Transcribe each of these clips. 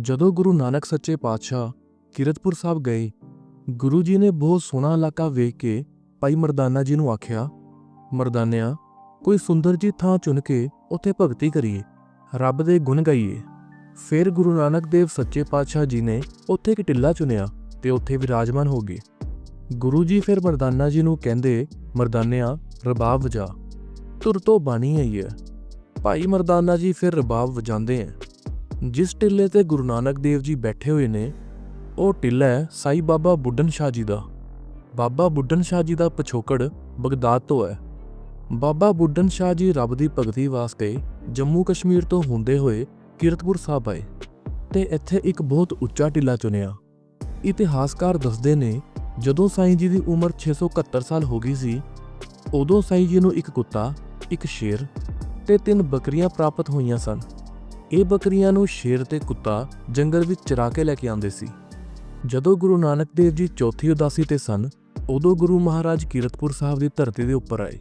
ਜਦੋਂ ਗੁਰੂ ਨਾਨਕ ਸੱਚੇ ਪਾਤਸ਼ਾਹ ਕਿਰਤਪੁਰ ਸਾਹਿਬ ਗਏ, ਗੁਰੂ ਜੀ ਨੇ ਬਹੁਤ ਸੋਹਣਾ ਇਲਾਕਾ ਵੇਖ ਕੇ ਭਾਈ ਮਰਦਾਨਾ ਜੀ ਨੂੰ ਆਖਿਆ, ਮਰਦਾਨਿਆ, ਕੋਈ ਸੁੰਦਰ ਜੀ ਥਾਂ ਚੁਣ ਕੇ ਉੱਥੇ ਭਗਤੀ ਕਰੀਏ, ਰੱਬ ਦੇ ਗੁਣ ਗਾਈਏ। ਫਿਰ ਗੁਰੂ ਨਾਨਕ ਦੇਵ ਸੱਚੇ ਪਾਤਸ਼ਾਹ ਜੀ ਨੇ ਉੱਥੇ ਇੱਕ ਟਿੱਲਾ ਚੁਣਿਆ ਤੇ ਉੱਥੇ ਵਿਰਾਜਮਾਨ ਹੋ ਗਏ। ਗੁਰੂ ਜੀ ਫਿਰ ਮਰਦਾਨਾ ਜੀ ਨੂੰ ਕਹਿੰਦੇ, ਮਰਦਾਨਿਆ, ਰਬਾਬ ਵਜਾ ਤੁਰ ਤੋਂ ਬਾਣੀ ਆਈ ਹੈ। ਭਾਈ ਮਰਦਾਨਾ ਜੀ ਫਿਰ ਰਬਾਬ ਵਜਾਉਂਦੇ ਹੈ। ਜਿਸ ਟਿੱਲੇ ਤੇ ਗੁਰੂ ਨਾਨਕ ਦੇਵ ਜੀ ਬੈਠੇ ਹੋਏ ਨੇ, ਉਹ ਟਿੱਲਾ ਹੈ ਸਾਈ ਬਾਬਾ ਬੁੱਢਨ ਸ਼ਾਹ ਜੀ ਦਾ। ਬਾਬਾ ਬੁੱਢਨ ਸ਼ਾਹ ਜੀ ਦਾ ਪਿਛੋਕੜ ਬਗਦਾਦ ਤੋਂ ਹੈ। ਬਾਬਾ ਬੁੱਢਨ ਸ਼ਾਹ ਜੀ ਰੱਬ ਦੀ ਭਗਤੀ ਵਾਸਤੇ ਜੰਮੂ ਕਸ਼ਮੀਰ ਤੋਂ ਹੁੰਦੇ ਹੋਏ ਕੀਰਤਪੁਰ ਸਾਹਿਬ ਆਏ ਤੇ ਇੱਥੇ ਇੱਕ ਬਹੁਤ ਉੱਚਾ ਟਿੱਲਾ ਚੁਣਿਆ। ਇਤਿਹਾਸਕਾਰ ਦੱਸਦੇ ਨੇ, ਜਦੋਂ ਸਾਈਂ ਜੀ ਦੀ ਉਮਰ 671 ਸਾਲ ਹੋ ਗਈ ਸੀ, ਉਦੋਂ ਸਾਈਂ ਜੀ ਨੂੰ ਇੱਕ ਕੁੱਤਾ, ਇੱਕ ਸ਼ੇਰ ਤੇ ਤਿੰਨ ਬੱਕਰੀਆਂ ਪ੍ਰਾਪਤ ਹੋਈਆਂ ਸਨ। ਇਹ ਬੱਕਰੀਆਂ ਨੂੰ ਸ਼ੇਰ ਤੇ ਕੁੱਤਾ ਜੰਗਲ ਵਿੱਚ ਚਰਾ ਕੇ ਲੈ ਕੇ ਆਉਂਦੇ ਸੀ। ਜਦੋਂ ਗੁਰੂ ਨਾਨਕ ਦੇਵ ਜੀ ਚੌਥੀ ਉਦਾਸੀ ਤੇ ਸਨ, ਉਦੋਂ ਗੁਰੂ ਮਹਾਰਾਜ ਕੀਰਤਪੁਰ ਸਾਹਿਬ ਦੀ ਧਰਤੀ ਦੇ ਉੱਪਰ ਆਏ।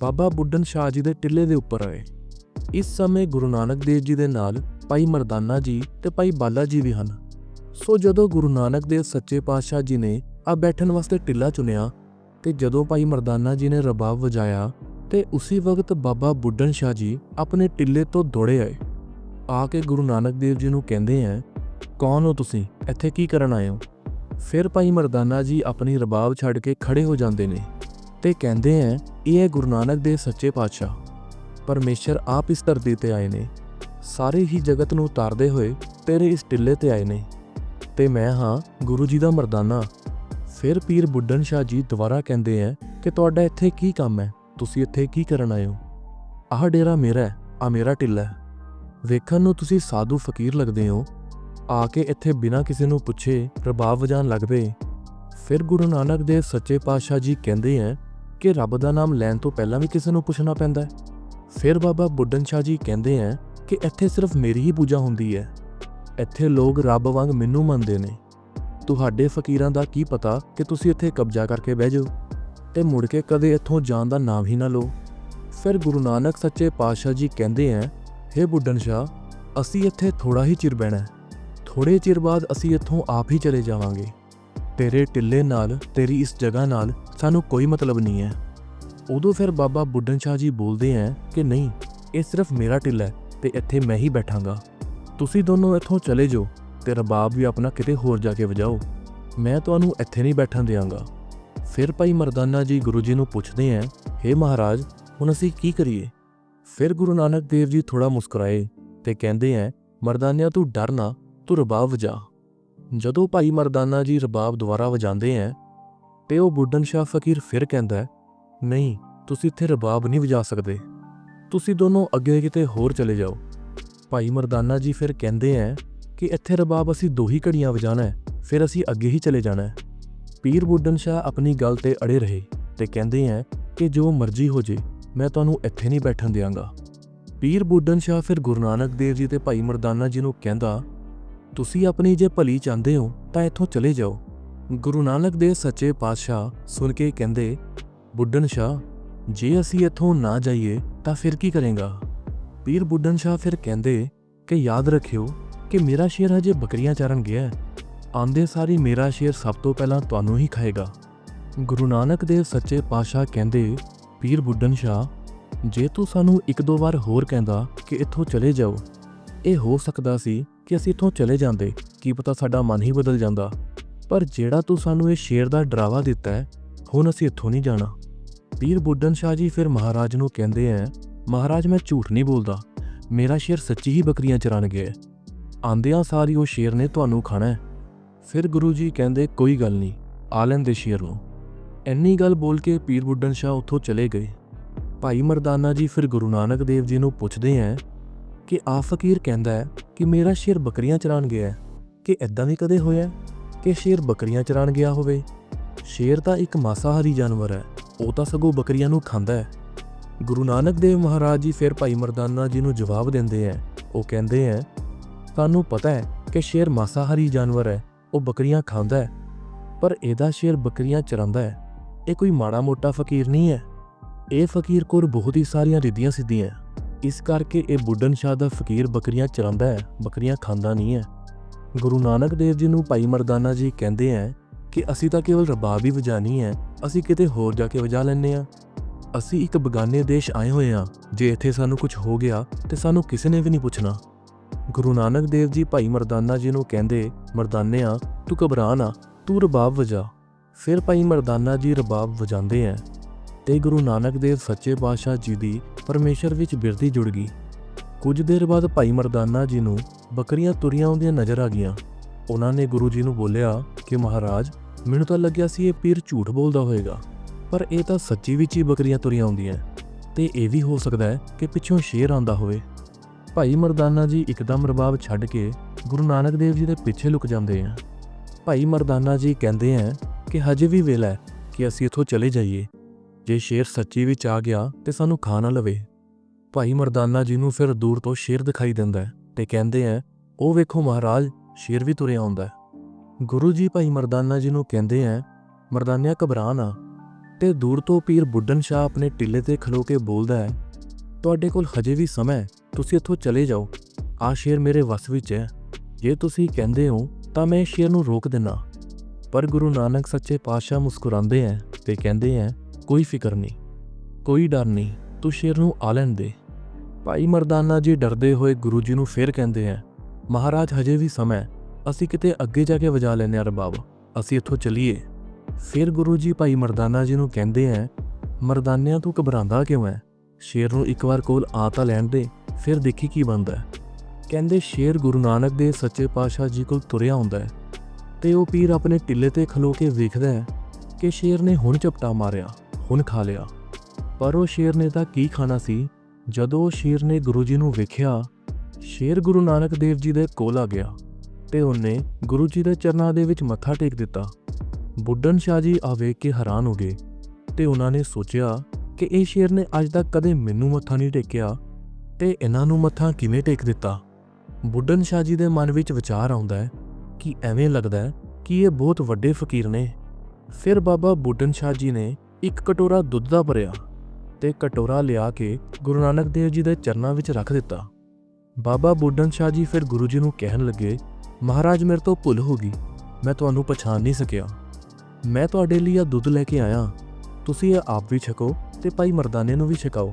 ਬਾਬਾ ਬੁੱਢਨ ਸ਼ਾਹ ਜੀ ਦੇ ਟਿੱਲੇ ਦੇ ਉੱਪਰ ਆਏ। ਇਸ ਸਮੇਂ ਗੁਰੂ ਨਾਨਕ ਦੇਵ ਜੀ ਦੇ ਨਾਲ ਭਾਈ ਮਰਦਾਨਾ ਜੀ ਤੇ ਭਾਈ ਬਾਲਾ ਜੀ ਵੀ ਹਨ। ਸੋ ਜਦੋਂ ਗੁਰੂ ਨਾਨਕ ਦੇਵ ਸੱਚੇ ਪਾਤਸ਼ਾਹ ਜੀ ਨੇ ਆ ਬੈਠਣ ਵਾਸਤੇ ਟਿੱਲਾ ਚੁਣਿਆ ਤੇ ਜਦੋਂ ਭਾਈ ਮਰਦਾਨਾ ਜੀ ਨੇ ਰਬਾਬ ਵਜਾਇਆ ਤੇ ਉਸੇ ਵਕਤ ਬਾਬਾ ਬੁੱਢਨ ਸ਼ਾਹ ਜੀ ਆਪਣੇ ਟਿੱਲੇ ਤੋਂ ਦੌੜੇ ਆਏ। ਆ ਕੇ ਗੁਰੂ ਨਾਨਕ ਦੇਵ ਜੀ ਨੂੰ ਕਹਿੰਦੇ ਆ, ਕੌਣ ਹੋ ਤੁਸੀਂ? ਇੱਥੇ ਕੀ ਕਰਨ ਆਏ ਹੋ? ਫਿਰ ਭਾਈ ਮਰਦਾਨਾ ਜੀ ਆਪਣੀ ਰਬਾਬ ਛੱਡ ਕੇ ਖੜੇ ਹੋ ਜਾਂਦੇ ਨੇ ਤੇ ਕਹਿੰਦੇ ਆ, ਇਹ ਹੈ ਗੁਰੂ ਨਾਨਕ ਦੇ ਸੱਚੇ ਪਾਤਸ਼ਾਹ। ਪਰਮੇਸ਼ਰ ਆਪ ਇਸ ਧਰਤੀ ਤੇ ਆਏ ਨੇ। ਸਾਰੇ ਹੀ ਜਗਤ ਨੂੰ ਉਤਾਰਦੇ ਹੋਏ ਤੇਰੇ ਇਸ ਟਿੱਲੇ ਤੇ ਆਏ ਨੇ। ਤੇ ਮੈਂ ਹਾਂ, ਗੁਰੂ ਜੀ ਦਾ ਮਰਦਾਨਾ। ਫਿਰ ਪੀਰ ਬੁੱਢਣ ਸ਼ਾਹ ਜੀ ਦੁਬਾਰਾ ਕਹਿੰਦੇ ਆ ਕਿ ਤੁਹਾਡਾ ਇੱਥੇ ਕੀ ਕੰਮ ਹੈ? ਤੁਸੀਂ ਇੱਥੇ ਕੀ ਕਰਨ ਆਏ ਹੋ? ਆਹ ਡੇਰਾ ਮੇਰਾ ਹੈ ਆ ਮੇਰਾ ਟਿੱਲਾ ਹੈ। ਵੇਖਣ ਨੂੰ ਤੁਸੀਂ ਸਾਧੂ ਫਕੀਰ ਲੱਗਦੇ ਹੋ। ਆ ਕੇ ਇੱਥੇ ਬਿਨਾਂ ਕਿਸੇ ਨੂੰ ਪੁੱਛੇ ਰਬਾਬ ਵਜਾਣ ਲੱਗ ਪਏ। ਫਿਰ ਗੁਰੂ ਨਾਨਕ ਦੇਵ ਸੱਚੇ ਪਾਤਸ਼ਾਹ ਜੀ ਕਹਿੰਦੇ ਆ ਕਿ ਰੱਬ ਦਾ ਨਾਮ ਲੈਣ ਤੋਂ ਪਹਿਲਾਂ ਵੀ ਕਿਸੇ ਨੂੰ ਪੁੱਛਣਾ ਪੈਂਦਾ ਹੈ ਫਿਰ ਬਾਬਾ ਬੁੱਢਨ ਸ਼ਾਹ ਜੀ ਕਹਿੰਦੇ ਆ ਕਿ ਇੱਥੇ ਸਿਰਫ ਮੇਰੀ ਹੀ ਪੂਜਾ ਹੁੰਦੀ ਹੈ ਇੱਥੇ ਲੋਕ ਰੱਬ ਵਾਂਗ ਮੈਨੂੰ ਮੰਨਦੇ ਨੇ। ਤੁਹਾਡੇ ਫਕੀਰਾਂ ਦਾ ਕੀ ਪਤਾ ਕਿ ਤੁਸੀਂ ਇੱਥੇ ਕਬਜ਼ਾ ਕਰਕੇ ਬਹਿ ਜਾਓ ਤੇ ਮੁੜ ਕੇ ਕਦੇ ਇੱਥੋਂ ਜਾਣ ਦਾ ਨਾਮ ਹੀ ਨਾ ਲਓ। ਫਿਰ ਗੁਰੂ ਨਾਨਕ ਸੱਚੇ ਪਾਤਸ਼ਾਹ ਜੀ ਕਹਿੰਦੇ ਆ ਹੇ ਬੁੱਢਨ ਸ਼ਾਹ, ਅਸੀਂ ਇੱਥੇ ਥੋੜਾ ਹੀ ਚਿਰ ਬਹਿਣਾ ਹੈ। ਥੋੜੇ ਚਿਰ ਬਾਅਦ ਅਸੀਂ ਇੱਥੋਂ ਆਪ ਹੀ ਚਲੇ ਜਾਵਾਂਗੇ। ਤੇਰੇ ਟਿੱਲੇ ਨਾਲ, ਤੇਰੀ ਇਸ ਜਗ੍ਹਾ ਨਾਲ ਸਾਨੂੰ ਕੋਈ ਮਤਲਬ ਨਹੀਂ ਹੈ। ਉਦੋਂ ਫਿਰ ਬਾਬਾ ਬੁੱਢਨ ਸ਼ਾਹ ਜੀ ਬੋਲਦੇ ਆ ਕਿ ਨਹੀਂ, ਇਹ ਸਿਰਫ ਮੇਰਾ ਟਿੱਲਾ ਹੈ ਤੇ ਇੱਥੇ ਮੈਂ ਹੀ ਬੈਠਾਂਗਾ। ਤੁਸੀਂ ਦੋਨੋਂ ਇੱਥੋਂ ਚਲੇ ਜਾਓ ਤੇ ਰਬਾਬ ਵੀ ਆਪਣਾ ਕਿਤੇ ਹੋਰ ਜਾ ਕੇ ਵਜਾਓ। ਮੈਂ ਤੁਹਾਨੂੰ ਇੱਥੇ ਨਹੀਂ ਬੈਠਣ ਦਿਆਂਗਾ। ਫਿਰ ਭਾਈ ਮਰਦਾਨਾ ਜੀ ਗੁਰੂ ਜੀ ਨੂੰ ਪੁੱਛਦੇ ਆ ਹੇ ਮਹਾਰਾਜ, ਹੁਣ ਅਸੀਂ ਕੀ ਕਰੀਏ? ਫਿਰ ਗੁਰੂ ਨਾਨਕ ਦੇਵ ਜੀ ਥੋੜਾ ਮੁਸਕਰਾਏ ਤੇ ਕਹਿੰਦੇ ਆ ਮਰਦਾਨਿਆ ਤੂੰ ਡਰ ਨਾ, ਤੂੰ ਰਬਾਬ ਵਜਾ। ਜਦੋਂ ਭਾਈ ਮਰਦਾਨਾ ਜੀ ਰਬਾਬ ਦੁਆਰਾ ਵਜਾਉਂਦੇ ਆ ਤੇ ਉਹ ਬੁੱਢਨ ਸ਼ਾਹ ਫਕੀਰ ਫਿਰ ਕਹਿੰਦਾ ਨਹੀਂ, ਤੁਸੀਂ ਇੱਥੇ ਰਬਾਬ ਨਹੀਂ ਵਜਾ ਸਕਦੇ। ਤੁਸੀਂ ਦੋਨੋਂ ਅੱਗੇ ਕਿਤੇ ਹੋਰ ਚਲੇ ਜਾਓ। ਭਾਈ ਮਰਦਾਨਾ ਜੀ ਫਿਰ ਕਹਿੰਦੇ ਆ ਕਿ ਇੱਥੇ ਰਬਾਬ ਅਸੀਂ ਦੋ ਹੀ ਘੜੀਆਂ ਵਜਾਣਾ ਹੈ ਫਿਰ ਅਸੀਂ ਅੱਗੇ ਹੀ ਚਲੇ ਜਾਣਾ ਹੈ ਪੀਰ ਬੁੱਢਨ ਸ਼ਾਹ ਆਪਣੀ ਗੱਲ ਤੇ ਅੜੇ ਰਹੇ ਤੇ ਕਹਿੰਦੇ ਆ ਕਿ ਜੋ ਮਰਜ਼ੀ ਹੋ ਜੇ ਮੈਂ ਤੁਹਾਨੂੰ ਇੱਥੇ ਨਹੀਂ ਬੈਠਣ ਦਿਆਂਗਾ। ਪੀਰ ਬੁੱਢਨ ਸ਼ਾਹ ਫਿਰ ਗੁਰੂ ਨਾਨਕ ਦੇਵ ਜੀ ਤੇ ਭਾਈ ਮਰਦਾਨਾ ਜੀ ਨੂੰ ਕਹਿੰਦਾ, ਤੁਸੀਂ ਆਪਣੀ ਜੇ ਭਲੀ ਚਾਹੁੰਦੇ ਹੋ, ਤਾਂ ਇੱਥੋਂ ਚਲੇ ਜਾਓ। ਗੁਰੂ ਨਾਨਕ ਦੇਵ ਸੱਚੇ ਪਾਤਸ਼ਾਹ ਸੁਣ ਕੇ ਕਹਿੰਦੇ ਬੁੱਢਨ ਸ਼ਾਹ ਜੇ ਅਸੀਂ ਇੱਥੋਂ ਨਾ ਜਾਈਏ, ਤਾਂ ਫਿਰ ਕੀ ਕਰੇਗਾ? ਪੀਰ ਬੁੱਢਨ ਸ਼ਾਹ ਫਿਰ ਕਹਿੰਦੇ, ਕਿ ਯਾਦ ਰੱਖਿਓ ਕਿ ਮੇਰਾ ਸ਼ੇਰ ਹਜੇ ਬੱਕਰੀਆਂ ਚਾਰਨ ਗਿਆ ਹੈ। ਆਂਦੇ ਸਾਰੀ ਮੇਰਾ ਸ਼ੇਰ ਸਭ ਤੋਂ ਪਹਿਲਾਂ ਤੁਹਾਨੂੰ ਹੀ ਖਾਏਗਾ। ਗੁਰੂ ਨਾਨਕ ਦੇਵ ਸੱਚੇ ਪਾਤਸ਼ਾਹ ਕਹਿੰਦੇ ਪੀਰ ਬੁੱਢਨ ਸ਼ਾਹ, ਜੇ ਤੂੰ ਸਾਨੂੰ ਇੱਕ ਦੋ ਵਾਰ ਹੋਰ ਕਹਿੰਦਾ ਕਿ ਇੱਥੋਂ ਚਲੇ ਜਾਓ, ਇਹ ਹੋ ਸਕਦਾ ਸੀ ਕਿ ਅਸੀਂ ਇੱਥੋਂ ਚਲੇ ਜਾਂਦੇ, ਕੀ ਪਤਾ ਸਾਡਾ ਮਨ ਹੀ ਬਦਲ ਜਾਂਦਾ। ਪਰ ਜਿਹੜਾ ਤੂੰ ਸਾਨੂੰ ਇਹ ਸ਼ੇਰ ਦਾ ਡਰਾਵਾ ਦਿੱਤਾ ਹੈ, ਹੁਣ ਅਸੀਂ ਇੱਥੋਂ ਨਹੀਂ ਜਾਣਾ। ਪੀਰ ਬੁੱਢਨ ਸ਼ਾਹ ਜੀ ਫਿਰ ਮਹਾਰਾਜ ਨੂੰ ਕਹਿੰਦੇ ਐ, ਮਹਾਰਾਜ, ਮੈਂ ਝੂਠ ਨਹੀਂ ਬੋਲਦਾ। ਮੇਰਾ ਸ਼ੇਰ ਸੱਚੀ ਹੀ ਬੱਕਰੀਆਂ ਚਰਾਣ ਗਿਆ ਹੈ। ਆਂਦਿਆਂ ਸਾਰੀ ਉਹ ਸ਼ੇਰ ਨੇ ਤੁਹਾਨੂੰ ਖਾਣਾ ਫਿਰ ਗੁਰੂ ਜੀ ਕਹਿੰਦੇ, ਕੋਈ ਗੱਲ ਨਹੀਂ, ਆ ਲੈਂਦੇ ਸ਼ੇਰ ਨੂੰ। ਇੰਨੀ ਗੱਲ ਬੋਲ ਕੇ ਪੀਰ ਬੁੱਢਣ ਸ਼ਾਹ ਉੱਥੋਂ ਚਲੇ ਗਏ। ਭਾਈ ਮਰਦਾਨਾ ਜੀ ਫਿਰ ਗੁਰੂ ਨਾਨਕ ਦੇਵ ਜੀ ਨੂੰ ਪੁੱਛਦੇ ਐ ਕਿ ਆ ਫਕੀਰ ਕਹਿੰਦਾ ਹੈ ਕਿ ਮੇਰਾ ਸ਼ੇਰ ਬੱਕਰੀਆਂ ਚਰਾਣ ਗਿਆ ਹੈ ਕਿ ਐਦਾਂ ਵੀ ਕਦੇ ਹੋਇਆ ਕਿ ਸ਼ੇਰ ਬੱਕਰੀਆਂ ਚਰਾਣ ਗਿਆ ਹੋਵੇ? ਸ਼ੇਰ ਤਾਂ ਇੱਕ ਮਾਸਾਹਾਰੀ ਜਾਨਵਰ ਹੈ ਉਹ ਤਾਂ ਸਗੋਂ ਬੱਕਰੀਆਂ ਨੂੰ ਖਾਂਦਾ ਹੈ ਗੁਰੂ ਨਾਨਕ ਦੇਵ ਮਹਾਰਾਜ ਜੀ ਫਿਰ ਭਾਈ ਮਰਦਾਨਾ ਜੀ ਨੂੰ ਜਵਾਬ ਦਿੰਦੇ ਐ, ਉਹ ਕਹਿੰਦੇ ਐ ਸਾਨੂੰ ਪਤਾ ਹੈ ਕਿ ਸ਼ੇਰ ਮਾਸਾਹਾਰੀ ਜਾਨਵਰ ਹੈ ਉਹ ਬੱਕਰੀਆਂ ਖਾਂਦਾ ਹੈ ਪਰ ਇਹਦਾ ਸ਼ੇਰ ਬੱਕਰੀਆਂ ਚਰਾਂਦਾ ਹੈ ਇਹ ਕੋਈ ਮਾੜਾ ਮੋਟਾ ਫਕੀਰ ਨਹੀਂ ਹੈ। ਇਹ ਫਕੀਰ ਕੋਲ ਬਹੁਤ ਹੀ ਸਾਰੀਆਂ ਰਿੱਧੀਆਂ ਸਿੱਧੀਆਂ ਇਸ ਕਰਕੇ ਇਹ ਬੁੱਢਨ ਸ਼ਾਹ ਦਾ ਫਕੀਰ ਬੱਕਰੀਆਂ ਚਰਾਂਦਾ ਹੈ, ਬੱਕਰੀਆਂ ਖਾਂਦਾ ਨਹੀਂ ਹੈ। ਗੁਰੂ ਨਾਨਕ ਦੇਵ ਜੀ ਨੂੰ ਭਾਈ ਮਰਦਾਨਾ ਜੀ ਕਹਿੰਦੇ ਆ ਕਿ ਅਸੀਂ ਤਾਂ ਕੇਵਲ ਰਬਾਬ ਹੀ ਵਜਾਣੀ ਹੈ, ਅਸੀਂ ਕਿਤੇ ਹੋਰ ਜਾ ਕੇ ਵਜਾ ਲੈਂਦੇ ਆ ਅਸੀਂ ਇੱਕ ਬਗਾਨੇ ਦੇਸ਼ ਆਏ ਹੋਏ ਆ ਜੇ ਇੱਥੇ ਸਾਨੂੰ ਕੁਝ ਹੋ ਗਿਆ ਤੇ ਸਾਨੂੰ ਕਿਸੇ ਨੇ ਵੀ ਨਹੀਂ ਪੁੱਛਣਾ। ਗੁਰੂ ਨਾਨਕ ਦੇਵ ਜੀ ਭਾਈ ਮਰਦਾਨਾ ਜੀ ਨੂੰ ਕਹਿੰਦੇ, ਮਰਦਾਨਿਆ, ਤੂੰ ਘਬਰਾ ਨਾ, ਤੂੰ ਰਬਾਬ ਵਜਾ। ਫਿਰ ਭਾਈ ਮਰਦਾਨਾ ਜੀ ਰਬਾਬ ਵਜਾਉਂਦੇ ਆ ਤੇ ਗੁਰੂ ਨਾਨਕ ਦੇਵ ਸੱਚੇ ਪਾਤਸ਼ਾਹ ਜੀ ਦੀ ਪਰਮੇਸ਼ਰ ਵਿੱਚ ਬਿਰਤੀ ਜੁੜ ਗਈ। ਕੁਝ ਦੇਰ ਬਾਅਦ ਭਾਈ ਮਰਦਾਨਾ ਜੀ ਨੂੰ ਬੱਕਰੀਆਂ ਤੁਰੀਆਂ ਆਉਂਦੀਆਂ ਨਜ਼ਰ ਆ ਗਈਆਂ। ਉਹਨਾਂ ਨੇ ਗੁਰੂ ਜੀ ਨੂੰ ਬੋਲਿਆ ਕਿ ਮਹਾਰਾਜ, ਮੈਨੂੰ ਤਾਂ ਲੱਗਿਆ ਸੀ ਇਹ ਪੀਰ ਝੂਠ ਬੋਲਦਾ ਹੋਵੇਗਾ ਪਰ ਇਹ ਤਾਂ ਸੱਚੀ ਵਿੱਚ ਹੀ ਬੱਕਰੀਆਂ ਤੁਰੀਆਂ ਆਉਂਦੀਆਂ ਤੇ ਇਹ ਵੀ ਹੋ ਸਕਦਾ ਹੈ ਕਿ ਪਿੱਛੋਂ ਸ਼ੇਰ ਆਂਦਾ ਹੋਵੇ। ਭਾਈ ਮਰਦਾਨਾ ਜੀ ਇੱਕਦਮ ਰਬਾਬ ਛੱਡ ਕੇ ਗੁਰੂ ਨਾਨਕ ਦੇਵ ਜੀ ਦੇ ਪਿੱਛੇ ਲੁਕ ਜਾਂਦੇ ਆ ਭਾਈ ਮਰਦਾਨਾ ਜੀ ਕਹਿੰਦੇ ਆ ਕਿ ਹਜੇ ਵੀ ਵੇਲਾ ਹੈ ਕਿ ਅਸੀਂ ਇੱਥੋਂ ਚਲੇ ਜਾਈਏ। ਜੇ ਸ਼ੇਰ ਸੱਚੀ ਵਿੱਚ ਆ ਗਿਆ ਤੇ ਸਾਨੂੰ ਖਾ ਨਾ ਲਵੇ। ਭਾਈ ਮਰਦਾਨਾ ਜੀ ਨੂੰ ਫਿਰ ਦੂਰ ਤੋਂ ਸ਼ੇਰ ਦਿਖਾਈ ਦਿੰਦਾ ਹੈ ਤੇ ਕਹਿੰਦੇ ਆ ਉਹ ਵੇਖੋ ਮਹਾਰਾਜ, ਸ਼ੇਰ ਵੀ ਤੁਰਿਆ ਆਉਂਦਾ ਹੈ। ਗੁਰੂ ਜੀ ਭਾਈ ਮਰਦਾਨਾ ਜੀ ਨੂੰ ਕਹਿੰਦੇ ਆ ਮਰਦਾਨਿਆ, ਘਬਰਾ ਨਾ। ਤੇ ਦੂਰ ਤੋਂ ਪੀਰ ਬੁੱਢਨ ਸ਼ਾਹ ਆਪਣੇ ਟਿੱਲੇ ਤੇ ਖਲੋ ਕੇ ਬੋਲਦਾ ਹੈ, ਤੁਹਾਡੇ ਕੋਲ ਹਜੇ ਵੀ ਸਮਾਂ ਹੈ, ਤੁਸੀਂ ਇੱਥੋਂ ਚਲੇ ਜਾਓ। ਆ ਸ਼ੇਰ ਮੇਰੇ ਵਸ ਵਿੱਚ ਹੈ। ਜੇ ਤੁਸੀਂ ਕਹਿੰਦੇ ਹੋ ਤਾਂ ਮੈਂ ਇਸ ਸ਼ੇਰ ਨੂੰ ਰੋਕ ਦਿੰਨਾ। ਪਰ ਗੁਰੂ ਨਾਨਕ ਸੱਚੇ ਪਾਤਸ਼ਾਹ ਮੁਸਕਰਾਉਂਦੇ ਹੈ ਤੇ ਕਹਿੰਦੇ ਹੈ ਕੋਈ ਫਿਕਰ ਨਹੀਂ ਕੋਈ ਡਰ ਨਹੀਂ ਤੂੰ ਸ਼ੇਰ ਨੂੰ ਆ ਲੈਣ ਦੇ। ਭਾਈ ਮਰਦਾਨਾ ਜੀ ਡਰਦੇ ਹੋਏ ਗੁਰੂ ਜੀ ਨੂੰ ਫੇਰ ਕਹਿੰਦੇ ਹੈ ਮਹਾਰਾਜ ਹਜੇ ਵੀ ਸਮਾਂ ਹੈ, ਅਸੀਂ ਕਿਤੇ ਅੱਗੇ ਜਾ ਕੇ ਵਜਾ ਲੈਨੇ ਆ ਰਬਾਬ ਅਸੀਂ ਇੱਥੋਂ ਚਲੀਏ। ਫਿਰ ਗੁਰੂ ਜੀ ਭਾਈ ਮਰਦਾਨਾ ਜੀ ਨੂੰ ਕਹਿੰਦੇ ਹੈ ਮਰਦਾਨਿਆਂ ਤੂੰ ਘਬਰਾਉਂਦਾ ਕਿਉਂ ਹੈ ਸ਼ੇਰ ਨੂੰ ਇੱਕ ਵਾਰ ਕੋਲ ਆ ਤਾਂ ਲੈਣ ਦੇ ਫਿਰ ਦੇਖੀ ਕੀ ਬਣਦਾ ਕਹਿੰਦੇ ਸ਼ੇਰ ਗੁਰੂ ਨਾਨਕ ਦੇ ਸੱਚੇ ਪਾਤਸ਼ਾਹ ਜੀ ਕੋਲ ਤੁਰਿਆ ਹੁੰਦਾ ਹੈ ਤੇ ਉਹ ਪੀਰ ਆਪਣੇ ਟਿੱਲੇ ਤੇ ਖਲੋ ਕੇ ਵੇਖਦਾ ਹੈ ਕਿ ਸ਼ੇਰ ਨੇ ਹੁਣ ਝਪਟਾ ਮਾਰਿਆ, ਹੁਣ ਖਾ ਲਿਆ। ਪਰ ਉਹ ਸ਼ੇਰ ਨੇ ਤਾਂ ਕੀ ਖਾਣਾ ਸੀ? ਜਦੋਂ ਉਹ ਸ਼ੇਰ ਨੇ ਗੁਰੂ ਜੀ ਨੂੰ ਵੇਖਿਆ, ਸ਼ੇਰ ਗੁਰੂ ਨਾਨਕ ਦੇਵ ਜੀ ਦੇ ਕੋਲ ਆ ਗਿਆ ਤੇ ਉਹਨੇ ਗੁਰੂ ਜੀ ਦੇ ਚਰਨਾਂ ਦੇ ਵਿੱਚ ਮੱਥਾ ਟੇਕ ਦਿੱਤਾ। ਬੁੱਢਨ ਸ਼ਾਹ ਜੀ ਆ ਵੇਖ ਕੇ ਹੈਰਾਨ ਹੋ ਗਏ ਤੇ ਉਹਨਾਂ ਨੇ ਸੋਚਿਆ ਕਿ ਇਹ ਸ਼ੇਰ ਨੇ ਅੱਜ ਤੱਕ ਕਦੇ ਮੈਨੂੰ ਮੱਥਾ ਨਹੀਂ ਟੇਕਿਆ ਤੇ ਇਹਨਾਂ ਨੂੰ ਮੱਥਾ ਕਿਵੇਂ ਟੇਕ ਦਿੱਤਾ? ਬੁੱਢਨ ਸ਼ਾਹ ਜੀ ਦੇ ਮਨ ਵਿੱਚ ਵਿਚਾਰ ਆਉਂਦਾ ਹੈ ਕਿ ਐਵੇਂ ਲੱਗਦਾ ਕਿ ਇਹ ਬਹੁਤ ਵੱਡੇ ਫਕੀਰ ਨੇ। ਫਿਰ ਬਾਬਾ ਬੁੱਢਨ ਸ਼ਾਹ ਜੀ ਨੇ ਇੱਕ ਕਟੋਰਾ ਦੁੱਧ ਦਾ ਭਰਿਆ ਤੇ ਕਟੋਰਾ ਲਿਆ ਕੇ ਗੁਰੂ ਨਾਨਕ ਦੇਵ ਜੀ ਦੇ ਚਰਨਾਂ ਵਿੱਚ ਰੱਖ ਦਿੱਤਾ। ਬਾਬਾ ਬੁੱਢਨ ਸ਼ਾਹ ਜੀ ਫਿਰ ਗੁਰੂ ਜੀ ਨੂੰ ਕਹਿਣ ਲੱਗੇ, ਮਹਾਰਾਜ ਮੇਰੇ ਤੋਂ ਭੁੱਲ ਹੋ ਗਈ। ਮੈਂ ਤੁਹਾਨੂੰ ਪਛਾਣ ਨਹੀਂ ਸਕਿਆ। ਮੈਂ ਤੁਹਾਡੇ ਲਈ ਇਹ ਦੁੱਧ ਲੈ ਕੇ ਆਇਆ। ਤੁਸੀਂ ਇਹ ਆਪ ਵੀ ਛਕੋ ਤੇ ਭਾਈ ਮਰਦਾਨੇ ਨੂੰ ਵੀ ਛਕਾਓ।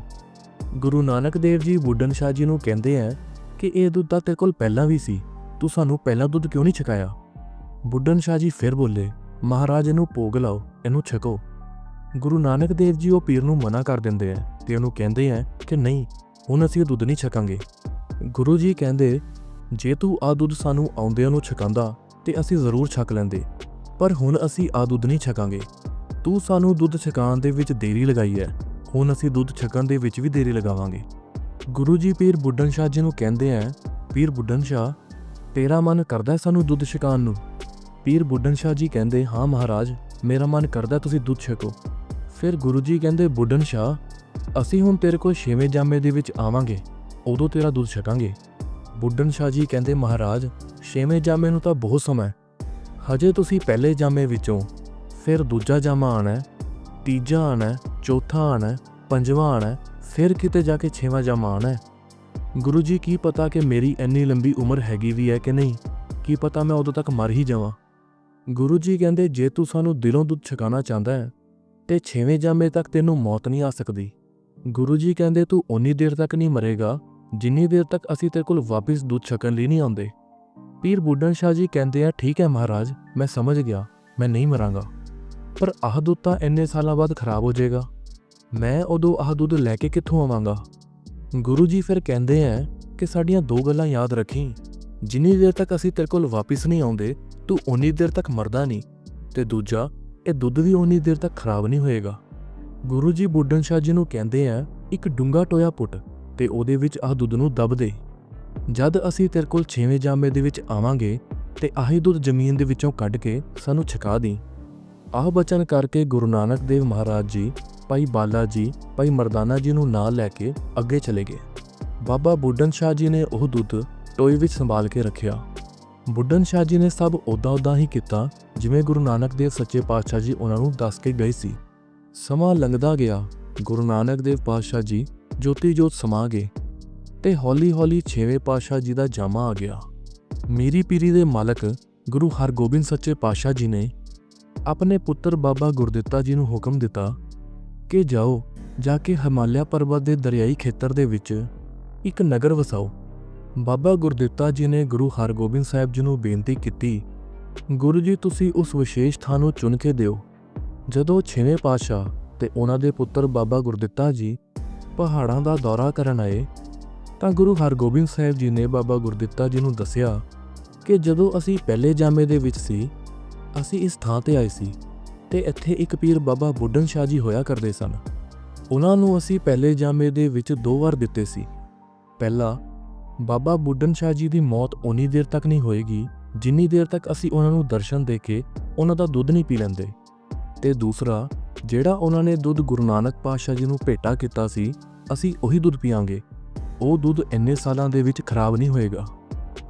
ਗੁਰੂ ਨਾਨਕ ਦੇਵ ਜੀ ਬੁੱਢਨ ਸ਼ਾਹ ਜੀ ਨੂੰ ਕਹਿੰਦੇ ਆ ਕਿ ਇਹ ਦੁੱਧ ਤਾਂ ਤੇਰੇ ਕੋਲ ਪਹਿਲਾਂ ਵੀ ਸੀ। ਤੂੰ ਸਾਨੂੰ ਪਹਿਲਾਂ ਦੁੱਧ ਕਿਉਂ ਨਹੀਂ ਛਕਾਇਆ? ਬੁੱਢਨ ਸ਼ਾਹ ਜੀ ਫਿਰ ਬੋਲੇ, ਮਹਾਰਾਜ, ਇਹਨੂੰ ਭੋਗ ਲਾਓ, ਇਹਨੂੰ ਛਕੋ। ਗੁਰੂ ਨਾਨਕ ਦੇਵ ਜੀ ਉਹ ਪੀਰ ਨੂੰ ਮਨਾ ਕਰ ਦਿੰਦੇ ਆ ਤੇ ਉਹਨੂੰ ਕਹਿੰਦੇ ਆ ਕਿ ਨਹੀਂ, ਹੁਣ ਅਸੀਂ ਇਹ ਦੁੱਧ ਨਹੀਂ ਛਕਾਂਗੇ। ਗੁਰੂ ਜੀ ਕਹਿੰਦੇ, ਜੇ ਤੂੰ ਆ ਦੁੱਧ ਸਾਨੂੰ ਆਉਂਦਿਆਂ ਨੂੰ ਛਕਾਂਦਾ, ਤੇ ਅਸੀਂ ਜ਼ਰੂਰ ਛਕ ਲੈਂਦੇ, ਪਰ ਹੁਣ ਅਸੀਂ ਆ ਦੁੱਧ ਨਹੀਂ ਛਕਾਂਗੇ। ਤੂੰ ਸਾਨੂੰ ਦੁੱਧ ਛਕਾਉਣ ਦੇ ਵਿੱਚ ਦੇਰੀ ਲਗਾਈ ਹੈ ਹੁਣ ਅਸੀਂ ਦੁੱਧ ਛਕਣ ਦੇ ਵਿੱਚ ਵੀ ਦੇਰੀ ਲਗਾਵਾਂਗੇ। ਗੁਰੂ ਜੀ ਪੀਰ ਬੁੱਢਣ ਸ਼ਾਹ ਜੀ ਨੂੰ ਕਹਿੰਦੇ ਆ ਪੀਰ ਬੁੱਢਨ ਸ਼ਾਹ ਤੇਰਾ ਮਨ ਕਰਦਾ ਸਾਨੂੰ ਦੁੱਧ ਛਕਾਉਣ ਨੂੰ? ਪੀਰ ਬੁੱਢਨ ਸ਼ਾਹ ਜੀ ਕਹਿੰਦੇ, ਹਾਂ ਮਹਾਰਾਜ, ਮੇਰਾ ਮਨ ਕਰਦਾ ਤੁਸੀਂ ਦੁੱਧ ਛਕੋ। ਫਿਰ ਗੁਰੂ ਜੀ ਕਹਿੰਦੇ ਬੁੱਢਨ ਸ਼ਾਹ, ਅਸੀਂ ਹੁਣ ਤੇਰੇ ਕੋਲ ਛੇਵੇਂ ਜਾਮੇ ਦੇ ਵਿੱਚ ਆਵਾਂਗੇ, ਉਦੋਂ ਤੇਰਾ ਦੁੱਧ ਛਕਾਂਗੇ। ਬੁੱਢਨ ਸ਼ਾਹ ਜੀ ਕਹਿੰਦੇ, ਮਹਾਰਾਜ, ਛੇਵੇਂ ਜਾਮੇ ਨੂੰ ਤਾਂ ਬਹੁਤ ਸਮਾਂ ਹਜੇ ਤੁਸੀਂ ਪਹਿਲੇ ਜਾਮੇ ਵਿੱਚੋਂ ਫਿਰ ਦੂਜਾ ਜਾਮਾ ਆਣਾ ਤੀਜਾ ਆਣਾ ਚੌਥਾ ਆਣਾ ਪੰਜਵਾਂ ਆਣਾ ਫਿਰ ਕਿਤੇ ਜਾ ਕੇ ਛੇਵਾਂ ਜਾਮਾ ਆਣਾ ਗੁਰੂ ਜੀ, ਕੀ ਪਤਾ ਕਿ ਮੇਰੀ ਇੰਨੀ ਲੰਬੀ ਉਮਰ ਹੈਗੀ ਵੀ ਹੈ ਕਿ ਨਹੀਂ? ਕੀ ਪਤਾ ਮੈਂ ਉਦੋਂ ਤੱਕ ਮਰ ਹੀ ਜਾਵਾਂ? ਗੁਰੂ ਜੀ ਕਹਿੰਦੇ, ਜੇ ਤੂੰ ਸਾਨੂੰ ਦਿਲੋਂ ਦੁੱਧ ਛਕਾਣਾ ਚਾਹੁੰਦਾ ਹੈ, ਤੇ ਛੇਵੇਂ ਜਾਮੇ ਤੱਕ ਤੈਨੂੰ ਮੌਤ ਨਹੀਂ ਆ ਸਕਦੀ। ਗੁਰੂ ਜੀ ਕਹਿੰਦੇ, ਤੂੰ ਉਨੀ ਦੇਰ ਤੱਕ ਨਹੀਂ ਮਰੇਗਾ, ਜਿੰਨੀ ਦੇਰ ਤੱਕ ਅਸੀਂ ਤੇਰੇ ਕੋਲ ਵਾਪਸ ਦੁੱਧ ਛਕਣ ਲਈ ਨਹੀਂ ਆਉਂਦੇ। ਪੀਰ ਬੁੱਢਣ ਸ਼ਾਹ ਜੀ ਕਹਿੰਦੇ ਆ, ਠੀਕ ਹੈ ਮਹਾਰਾਜ, ਮੈਂ ਸਮਝ ਗਿਆ, ਮੈਂ ਨਹੀਂ ਮਰਾਂਗਾ। ਪਰ ਆਹ ਦੁੱਧ ਤਾਂ ਇੰਨੇ ਸਾਲਾਂ ਬਾਅਦ ਖਰਾਬ ਹੋ ਜਾਏਗਾ। ਮੈਂ ਉਦੋਂ ਆਹ ਦੁੱਧ ਲੈ ਕੇ ਕਿੱਥੋਂ ਆਵਾਂਗਾ? ਗੁਰੂ ਜੀ ਫਿਰ ਕਹਿੰਦੇ ਆ ਕਿ ਸਾਡੀਆਂ ਦੋ ਗੱਲਾਂ ਯਾਦ ਰੱਖੀ। ਜਿੰਨੀ ਦੇਰ ਤੱਕ ਅਸੀਂ ਤੇਰੇ ਕੋਲ ਵਾਪਸ ਨਹੀਂ ਆਉਂਦੇ, ਤੂੰ ਉਨੀ ਦੇਰ ਤੱਕ ਮਰਦਾ ਨਹੀਂ। ਤੇ ਦੂਜਾ, ਇਹ ਦੁੱਧ ਵੀ ਉਨੀ ਦੇਰ ਤੱਕ ਖਰਾਬ ਨਹੀਂ ਹੋਏਗਾ। ਗੁਰੂ ਜੀ ਬੁੱਢਨ ਸ਼ਾਹ ਜੀ ਨੂੰ ਕਹਿੰਦੇ ਆ, ਇੱਕ ਡੂੰਗਾ ਟੋਇਆ ਪੁੱਟ ਤੇ ਉਹਦੇ ਵਿੱਚ ਆਹ ਦੁੱਧ ਨੂੰ ਦਬ ਦੇ। ਜਦ ਅਸੀਂ ਤੇਰੇ ਕੋਲ 6ਵੇਂ ਜਾਮੇ ਦੇ ਵਿੱਚ ਆਵਾਂਗੇ ਤੇ ਆਹੀ ਦੁੱਧ ਜ਼ਮੀਨ ਦੇ ਵਿੱਚੋਂ ਕੱਢ ਕੇ ਸਾਨੂੰ ਛਕਾ ਦੀ। ਆਹ ਬਚਨ ਕਰਕੇ ਗੁਰੂ ਨਾਨਕ ਦੇਵ ਮਹਾਰਾਜ ਜੀ ਭਾਈ ਬਾਲਾ ਜੀ, ਭਾਈ ਮਰਦਾਨਾ ਜੀ ਨੂੰ ਨਾਲ ਲੈ ਕੇ ਅੱਗੇ ਚਲੇ ਗਏ। ਬਾਬਾ ਬੁੱਢਨ ਸ਼ਾਹ ਜੀ ਨੇ ਉਹ ਦੁੱਧ ਟੋਏ ਵਿੱਚ ਸੰਭਾਲ ਕੇ ਰੱਖਿਆ। ਬੁੱਢਨ ਸ਼ਾਹ ਜੀ ਨੇ ਸਭ ਉਦਾਂ ਉਦਾਂ ਹੀ ਕੀਤਾ, ਜਿਵੇਂ ਗੁਰੂ ਨਾਨਕ ਦੇਵ ਸੱਚੇ ਪਾਤਸ਼ਾਹ ਜੀ ਉਹਨਾਂ ਨੂੰ ਦੱਸ ਕੇ ਗਏ ਸੀ। ਸਮਾਂ ਲੰਘਦਾ ਗਿਆ, ਗੁਰੂ ਨਾਨਕ ਦੇਵ ਪਾਤਸ਼ਾਹ ਜੀ ਜੋਤੀ ਜੋਤ ਸਮਾ ਗਏ ਤੇ ਹੌਲੀ-ਹੌਲੀ 6ਵੇਂ ਪਾਤਸ਼ਾਹ ਜੀ ਦਾ ਜਾਮਾ ਆ ਗਿਆ। ਮੀਰੀ ਪੀਰੀ ਦੇ ਮਾਲਕ ਗੁਰੂ ਹਰਗੋਬਿੰਦ ਸੱਚੇ ਪਾਤਸ਼ਾਹ ਜੀ ਨੇ ਆਪਣੇ ਪੁੱਤਰ ਬਾਬਾ ਗੁਰਦਿੱਤਾ ਜੀ ਨੂੰ ਹੁਕਮ ਦਿੱਤਾ ਕਿ ਜਾਓ, ਜਾ ਕੇ ਹਿਮਾਲਿਆ ਪਰਬਤ ਦੇ ਦਰਿਆਈ ਖੇਤਰ ਦੇ ਵਿੱਚ ਇੱਕ ਨਗਰ ਵਸਾਓ। ਬਾਬਾ ਗੁਰਦਿੱਤਾ ਜੀ ਨੇ ਗੁਰੂ ਹਰਗੋਬਿੰਦ ਸਾਹਿਬ ਜੀ ਨੂੰ ਬੇਨਤੀ ਕੀਤੀ, ਗੁਰੂ ਜੀ, ਤੁਸੀਂ ਉਸ ਵਿਸ਼ੇਸ਼ ਥਾਂ ਨੂੰ ਚੁਣ ਕੇ ਦਿਓ। ਜਦੋਂ ਛੇਵੇਂ ਪਾਤਸ਼ਾਹ ਤੇ ਉਹਨਾਂ ਦੇ ਪੁੱਤਰ ਬਾਬਾ ਗੁਰਦਿੱਤਾ ਜੀ ਪਹਾੜਾਂ ਦਾ ਦੌਰਾ ਕਰਨ ਆਏ, ਤਾਂ ਗੁਰੂ ਹਰਗੋਬਿੰਦ ਸਾਹਿਬ ਜੀ ਨੇ ਬਾਬਾ ਗੁਰਦਿੱਤਾ ਜੀ ਨੂੰ ਦੱਸਿਆ ਕਿ ਜਦੋਂ ਅਸੀਂ ਪਹਿਲੇ ਜਾਮੇ ਦੇ ਵਿੱਚ ਸੀ, ਅਸੀਂ ਇਸ ਥਾਂ ਤੇ ਆਏ ਸੀ। ਤੇ ਇੱਥੇ ਇੱਕ ਪੀਰ ਬਾਬਾ ਬੁੱਢਨ ਸ਼ਾਹ ਜੀ ਹੋਇਆ ਕਰਦੇ ਸਨ। ਉਹਨਾਂ ਨੂੰ ਅਸੀਂ ਪਹਿਲੇ ਜਾਮੇ ਦੇ ਵਿੱਚ ਦੋ ਵਾਰ ਦਿੱਤੇ ਸੀ। ਪਹਿਲਾ, ਬਾਬਾ ਬੁੱਢਨ ਸ਼ਾਹ ਜੀ ਦੀ ਮੌਤ ਉਨੀ ਦੇਰ ਤੱਕ ਨਹੀਂ ਹੋਏਗੀ, ਜਿੰਨੀ ਦੇਰ ਤੱਕ ਅਸੀਂ ਉਹਨਾਂ ਨੂੰ ਦਰਸ਼ਨ ਦੇ ਕੇ ਉਹਨਾਂ ਦਾ ਦੁੱਧ ਨਹੀਂ ਪੀ ਲੈਂਦੇ। ਤੇ ਦੂਸਰਾ, ਜਿਹੜਾ ਉਹਨਾਂ ਨੇ ਦੁੱਧ ਗੁਰੂ ਨਾਨਕ ਪਾਤਸ਼ਾਹ ਜੀ ਨੂੰ ਭੇਟਾ ਕੀਤਾ ਸੀ, ਅਸੀਂ ਉਹੀ ਦੁੱਧ ਪੀਵਾਂਗੇ ਉਹ ਦੁੱਧ ਇੰਨੇ ਸਾਲਾਂ ਦੇ ਵਿੱਚ ਖਰਾਬ ਨਹੀਂ ਹੋਏਗਾ।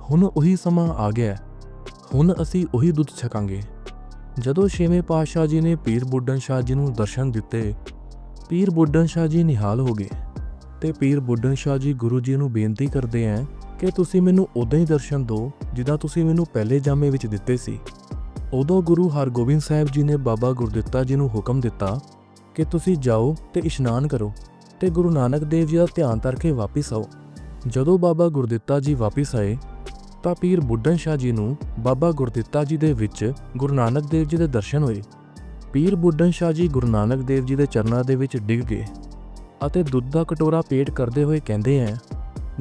ਹੁਣ ਉਹੀ ਸਮਾਂ ਆ ਗਿਆ ਹੁਣ ਅਸੀਂ ਉਹੀ ਦੁੱਧ ਛਕਾਂਗੇ। ਜਦੋਂ ਛੇਵੇਂ ਪਾਤਸ਼ਾਹ ਜੀ ਨੇ ਪੀਰ ਬੁੱਢਨ ਸ਼ਾਹ ਜੀ ਨੂੰ ਦਰਸ਼ਨ ਦਿੱਤੇ, ਪੀਰ ਬੁੱਢਨ ਸ਼ਾਹ ਜੀ ਨਿਹਾਲ ਹੋ ਗਏ ਤੇ ਪੀਰ ਬੁੱਢਨ ਸ਼ਾਹ ਜੀ ਗੁਰੂ ਜੀ ਨੂੰ ਬੇਨਤੀ ਕਰਦੇ ਹੈ ਕਿ ਤੁਸੀਂ ਮੈਨੂੰ ਉਦਾਂ ਹੀ ਦਰਸ਼ਨ ਦਿਓ ਜਿੱਦਾਂ ਤੁਸੀਂ ਮੈਨੂੰ ਪਹਿਲੇ ਜਾਮੇ ਵਿੱਚ ਦਿੱਤੇ ਸੀ। ਉਦੋਂ ਗੁਰੂ ਹਰਗੋਬਿੰਦ ਸਾਹਿਬ ਜੀ ਨੇ ਬਾਬਾ ਗੁਰਦਿੱਤਾ ਜੀ ਨੂੰ ਹੁਕਮ ਦਿੱਤਾ ਕਿ ਤੁਸੀਂ ਜਾਓ ਤੇ ਇਸ਼ਨਾਨ ਕਰੋ ਤੇ ਗੁਰੂ ਨਾਨਕ ਦੇਵ ਜੀ ਦਾ ਧਿਆਨ ਕਰਕੇ ਵਾਪਸ ਆਓ। ਜਦੋਂ ਬਾਬਾ ਗੁਰਦਿੱਤਾ ਜੀ ਵਾਪਸ ਆਏ ਤਾਂ ਪੀਰ ਬੁੱਢਨ ਸ਼ਾਹ ਜੀ ਨੂੰ ਬਾਬਾ ਗੁਰਦਿੱਤਾ ਜੀ ਦੇ ਵਿੱਚ ਗੁਰੂ ਨਾਨਕ ਦੇਵ ਜੀ ਦੇ ਦਰਸ਼ਨ ਹੋਏ। ਪੀਰ ਬੁੱਢਨ ਸ਼ਾਹ ਜੀ ਗੁਰੂ ਨਾਨਕ ਦੇਵ ਜੀ ਦੇ ਚਰਨਾਂ ਦੇ ਵਿੱਚ ਡਿੱਗ ਗਏ ਅਤੇ ਦੁੱਧ ਦਾ ਕਟੋਰਾ ਪੇਟ ਕਰਦੇ ਹੋਏ ਕਹਿੰਦੇ ਐ,